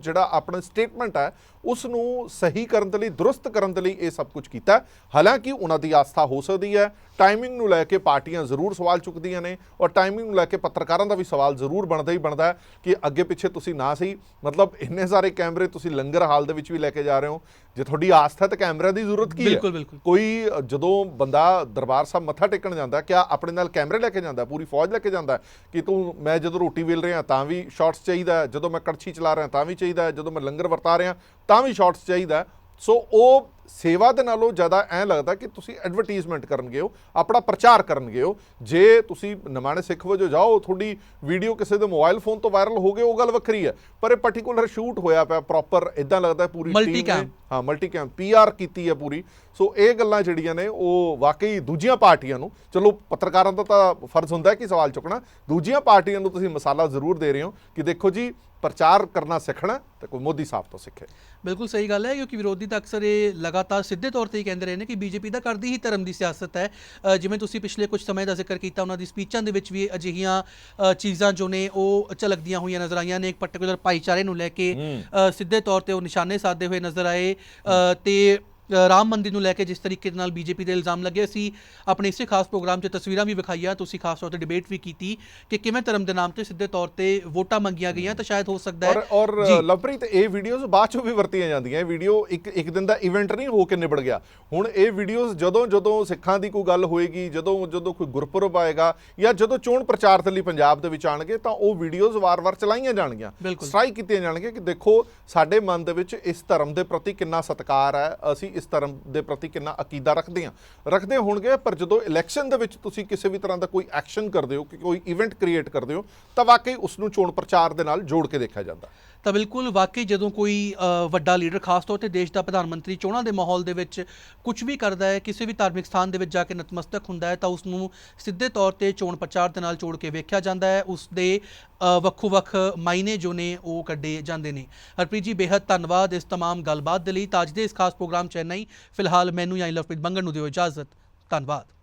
[SPEAKER 5] ਜਿਹੜਾ ਆਪਣਾ ਸਟੇਟਮੈਂਟ ਹੈ ਉਸ ਨੂੰ ਸਹੀ ਕਰਨ ਦੇ ਲਈ ਦਰੁਸਤ ਕਰਨ ਦੇ ਲਈ ਇਹ ਸਭ ਕੁਝ ਕੀਤਾ। ਹਾਲਾਂਕਿ ਉਹਨਾਂ ਦੀ ਆਸਥਾ ਹੋ ਸਕਦੀ ਹੈ ਟਾਈਮਿੰਗ ਨੂੰ ਲੈ ਕੇ ਪਾਰਟੀਆਂ ਜ਼ਰੂਰ ਸਵਾਲ ਚੁੱਕਦੀਆਂ ਨੇ ਔਰ ਟਾਈਮਿੰਗ ਨੂੰ ਲੈ ਕੇ ਪੱਤਰਕਾਰਾਂ ਦਾ ਵੀ ਸਵਾਲ ਜ਼ਰੂਰ ਬਣਦਾ ਹੀ ਬਣਦਾ ਹੈ ਕਿ ਅੱਗੇ ਪਿੱਛੇ ਤੁਸੀਂ ਨਾ ਸਹੀ ਮਤਲਬ ਇੰਨੇ ਸਾਰੇ ਕੈਮਰੇ ਤੁਸੀਂ ਲੰਗਰ ਹਾਲ ਦੇ ਵਿੱਚ ਵੀ ਲੈ ਕੇ ਜਾ ਰਹੇ ਹੋ ਜੇ ਤੁਹਾਡੀ ਆਸਥਾ ਤੇ ਕੈਮਰਿਆਂ ਦੀ ਜ਼ਰੂਰਤ ਕੀ ਹੈ
[SPEAKER 1] ਬਿਲਕੁਲ, ਬਿਲਕੁਲ।
[SPEAKER 5] ਕੋਈ ਜਦੋਂ ਬੰਦਾ ਦਰਬਾਰ ਸਾਹਿਬ ਮੱਥਾ ਟੇਕਣ ਜਾਂਦਾ ਕਿਆ ਆਪਣੇ ਨਾਲ ਕੈਮਰੇ ਲੈ ਕੇ ਜਾਂਦਾ ਪੂਰੀ ਫੌਜ ਲੈ ਕੇ ਜਾਂਦਾ ਕਿ ਤੂੰ ਮੈਂ ਜਦੋਂ ਰੋਟੀ ਵੇਲ ਰਿਹਾ ਤਾਂ ਵੀ ਸ਼ਾਟਸ ਚਾਹੀਦਾ ਜਦੋਂ ਮੈਂ ਕੜਛੀ ਚਲਾ ਰਿਹਾ ਤਾਂ ਵੀ ਚਾਹੀਦਾ ਜਦੋਂ ਮੈਂ ਲੰਗਰ ਵਰਤਾ ਰਿਹਾ ਤਾਂ ਵੀ ਸ਼ਾਟਸ ਚਾਹੀਦਾ। ਸੋ ਉਹ ਸੇਵਾ ਦੇ ਨਾਲੋਂ ਜ਼ਿਆਦਾ ਐਂ ਲੱਗਦਾ ਕਿ ਤੁਸੀਂ ਐਡਵਰਟਾਈਜ਼ਮੈਂਟ ਕਰਨਗੇ ਹੋ ਆਪਣਾ ਪ੍ਰਚਾਰ ਕਰਨਗੇ ਹੋ ਜੇ ਤੁਸੀਂ ਨਿਮਾਣੇ ਸਿੱਖ ਵਜੋਂ ਜਾਓ ਤੁਹਾਡੀ ਵੀਡੀਓ ਕਿਸੇ ਦੇ ਮੋਬਾਈਲ ਫੋਨ ਤੋਂ ਵਾਇਰਲ ਹੋ ਗਏ ਉਹ ਗੱਲ ਵੱਖਰੀ ਹੈ। ਪਰ ਇਹ ਪਾਰਟਿਕੂਲਰ ਸ਼ੂਟ ਹੋਇਆ ਪਿਆ ਪ੍ਰੋਪਰ ਇਦਾਂ ਲੱਗਦਾ ਪੂਰੀ team ਨੇ। ਹਾਂ ਮਲਟੀ ਕੈਮ ਪੀਆਰ ਕੀਤੀ ਹੈ ਪੂਰੀ। ਸੋ ਇਹ ਗੱਲਾਂ ਜਿਹੜੀਆਂ ਨੇ ਉਹ ਵਾਕਈ ਦੂਜੀਆਂ ਪਾਰਟੀਆਂ ਨੂੰ ਚਲੋ ਪੱਤਰਕਾਰਾਂ ਦਾ ਤਾਂ ਫਰਜ਼ ਹੁੰਦਾ ਹੈ ਕਿ ਸਵਾਲ ਚੁੱਕਣਾ ਦੂਜੀਆਂ ਪਾਰਟੀਆਂ ਨੂੰ ਤੁਸੀਂ ਮਸਾਲਾ ਜ਼ਰੂਰ ਦੇ ਰਹੇ ਹੋ ਕਿ ਦੇਖੋ ਜੀ ਪ੍ਰਚਾਰ ਕਰਨਾ ਸਿੱਖਣਾ ਤੇ ਕੋਈ ਮੋਦੀ ਸਾਹਿਬ ਤੋਂ ਸਿੱਖੇ।
[SPEAKER 1] ਬਿਲਕੁਲ ਸਹੀ ਗੱਲ ਹੈ ਕਿਉਂਕਿ ਵਿਰੋਧੀ ਤਾਂ ਅਕਸਰ ਇਹ ਲਗਾਤਾਰ ਸਿੱਧੇ ਤੌਰ ਤੇ ਹੀ ਕਹਿੰਦੇ ਰਹੇ ਨੇ ਕਿ ਬੀਜੇਪੀ ਦਾ ਕਰਦੀ ਹੀ ਧਰਮ ਦੀ ਸਿਆਸਤ ਹੈ। ਜਿਵੇਂ ਤੁਸੀਂ ਪਿਛਲੇ ਕੁਝ ਸਮੇਂ ਦਾ ਜ਼ਿਕਰ ਕੀਤਾ ਉਹਨਾਂ ਦੀ ਸਪੀਚਾਂ ਦੇ ਵਿੱਚ ਵੀ ਅਜਿਹੀਆਂ ਚੀਜ਼ਾਂ ਜੋ ਨੇ ਉਹ ਝਲਕਦੀਆਂ ਹੋਈਆਂ ਨਜ਼ਰ ਆਈਆਂ ਨੇ ਇੱਕ ਪਾਰਟਿਕੂਲਰ ਭਾਈਚਾਰੇ ਨੂੰ ਲੈ ਕੇ ਸਿੱਧੇ ਤੌਰ ਤੇ ਉਹ ਨਿਸ਼ਾਨੇ ਸਾਧਦੇ ਹੋਏ ਨਜ਼ਰ ਆਏ। ਤੇ ਰਾਮ ਮੰਦਿਰ ਨੂੰ ਲੈ ਕੇ ਜਿਸ ਤਰੀਕੇ ਦੇ ਨਾਲ ਬੀਜੇਪੀ ਦੇ ਇਲਜ਼ਾਮ ਲੱਗੇ ਸੀ ਆਪਣੇ ਇਸੇ ਖਾਸ ਪ੍ਰੋਗਰਾਮ 'ਚ ਤਸਵੀਰਾਂ ਵੀ ਵਿਖਾਈਆਂ ਤੁਸੀਂ ਖਾਸ ਤੌਰ ਤੇ ਡਿਬੇਟ ਵੀ ਕੀਤੀ ਕਿ ਕਿਵੇਂ ਧਰਮ ਦੇ ਨਾਮ ਤੇ ਸਿੱਧੇ ਤੌਰ ਤੇ ਵੋਟਾਂ ਮੰਗੀਆਂ ਗਈਆਂ ਤਾਂ ਸ਼ਾਇਦ ਹੋ ਸਕਦਾ ਹੈ
[SPEAKER 5] ਔਰ। ਲਵਪ੍ਰੀਤ ਇਹ ਵੀਡੀਓਜ਼ ਬਾਅਦ ਚੋਂ ਵੀ ਵਰਤੀਆਂ ਜਾਂਦੀਆਂ ਇਹ ਵੀਡੀਓ ਇੱਕ ਇੱਕ ਦਿਨ ਦਾ ਇਵੈਂਟ ਨਹੀਂ ਹੋ ਕੇ ਨਿਬੜ ਗਿਆ ਹੁਣ ਇਹ ਵੀਡੀਓਜ਼ ਜਦੋਂ ਜਦੋਂ ਸਿੱਖਾਂ ਦੀ ਕੋਈ ਗੱਲ ਹੋਏਗੀ ਜਦੋਂ ਜਦੋਂ ਕੋਈ ਗੁਰਪੁਰਬ ਆਏਗਾ ਜਾਂ ਜਦੋਂ ਚੋਣ ਪ੍ਰਚਾਰ ਦੇ ਲਈ ਪੰਜਾਬ ਦੇ ਵਿੱਚ ਆਣਗੇ ਤਾਂ ਉਹ ਵੀਡੀਓਜ਼ ਵਾਰ-ਵਾਰ ਚਲਾਈਆਂ ਜਾਣਗੀਆਂ। ਸਟ੍ਰਾਈਕ ਕੀਤੀਆਂ ਜਾਣਗੀਆਂ ਕਿ ਦੇਖੋ ਸਾਡੇ ਮਨ ਦੇ ਵਿੱਚ ਇਸ ਧਰਮ ਦੇ ਪ੍ਰਤੀ ਕਿੰਨਾ ਸਤਿਕਾਰ ਹੈ ਅਸੀਂ ਇਸ ਧਰਮ ਦੇ ਪ੍ਰਤੀ ਕਿੰਨਾ ਅਕੀਦਾ ਰੱਖਦੇ ਹਾਂ ਰੱਖਦੇ ਹੋਣਗੇ, ਪਰ ਜਦੋਂ ਇਲੈਕਸ਼ਨ ਦੇ ਵਿੱਚ ਤੁਸੀਂ ਕਿਸੇ ਵੀ ਤਰ੍ਹਾਂ ਦਾ ਕੋਈ ਐਕਸ਼ਨ ਕਰਦੇ ਹੋ ਕੋਈ ਇਵੈਂਟ ਕ੍ਰੀਏਟ ਕਰਦੇ ਹੋ, ਤਾਂ ਵਾਕਈ ਉਸ ਨੂੰ ਚੋਣ ਪ੍ਰਚਾਰ ਦੇ ਨਾਲ ਜੋੜ ਕੇ ਦੇਖਿਆ ਜਾਂਦਾ।
[SPEAKER 1] ਤਾਂ ਬਿਲਕੁਲ ਵਾਕਈ ਜਦੋਂ ਕੋਈ ਵੱਡਾ ਲੀਡਰ, ਖਾਸ ਤੌਰ ਤੇ ਦੇਸ਼ ਦਾ ਪ੍ਰਧਾਨ ਮੰਤਰੀ ਚੋਣਾਂ ਦੇ ਮਾਹੌਲ ਦੇ ਵਿੱਚ ਕੁਝ ਵੀ ਕਰਦਾ ਹੈ, ਕਿਸੇ ਵੀ ਧਾਰਮਿਕ ਸਥਾਨ ਦੇ ਵਿੱਚ ਜਾ ਕੇ ਨਤਮਸਤਕ ਹੁੰਦਾ ਹੈ, ਤਾਂ ਉਸ ਨੂੰ ਸਿੱਧੇ ਤੌਰ ਤੇ ਚੋਣ ਪ੍ਰਚਾਰ ਦੇ ਨਾਲ ਜੋੜ ਕੇ ਵੇਖਿਆ ਜਾਂਦਾ ਹੈ। ਉਸ ਦੇ ਵੱਖੋ-ਵੱਖ ਮਾਇਨੇ ਜੋ ਨੇ ਉਹ ਕੱਢੇ ਜਾਂਦੇ ਨੇ। ਹਰਪ੍ਰੀਤ ਜੀ, ਬੇਹੱਦ ਧੰਨਵਾਦ ਇਸ तमाम ਗੱਲਬਾਤ ਦੇ ਲਈ। ਤਾਂ ਅੱਜ ਦੇ ਇਸ ਖਾਸ ਪ੍ਰੋਗਰਾਮ ਚੈਨਈ ਫਿਲਹਾਲ ਮੈਨੂੰ ਜਾਂ ਲਵਪ੍ਰੀਤ ਬੰਗਣ ਨੂੰ ਦਿਓ ਇਜਾਜ਼ਤ। ਧੰਨਵਾਦ।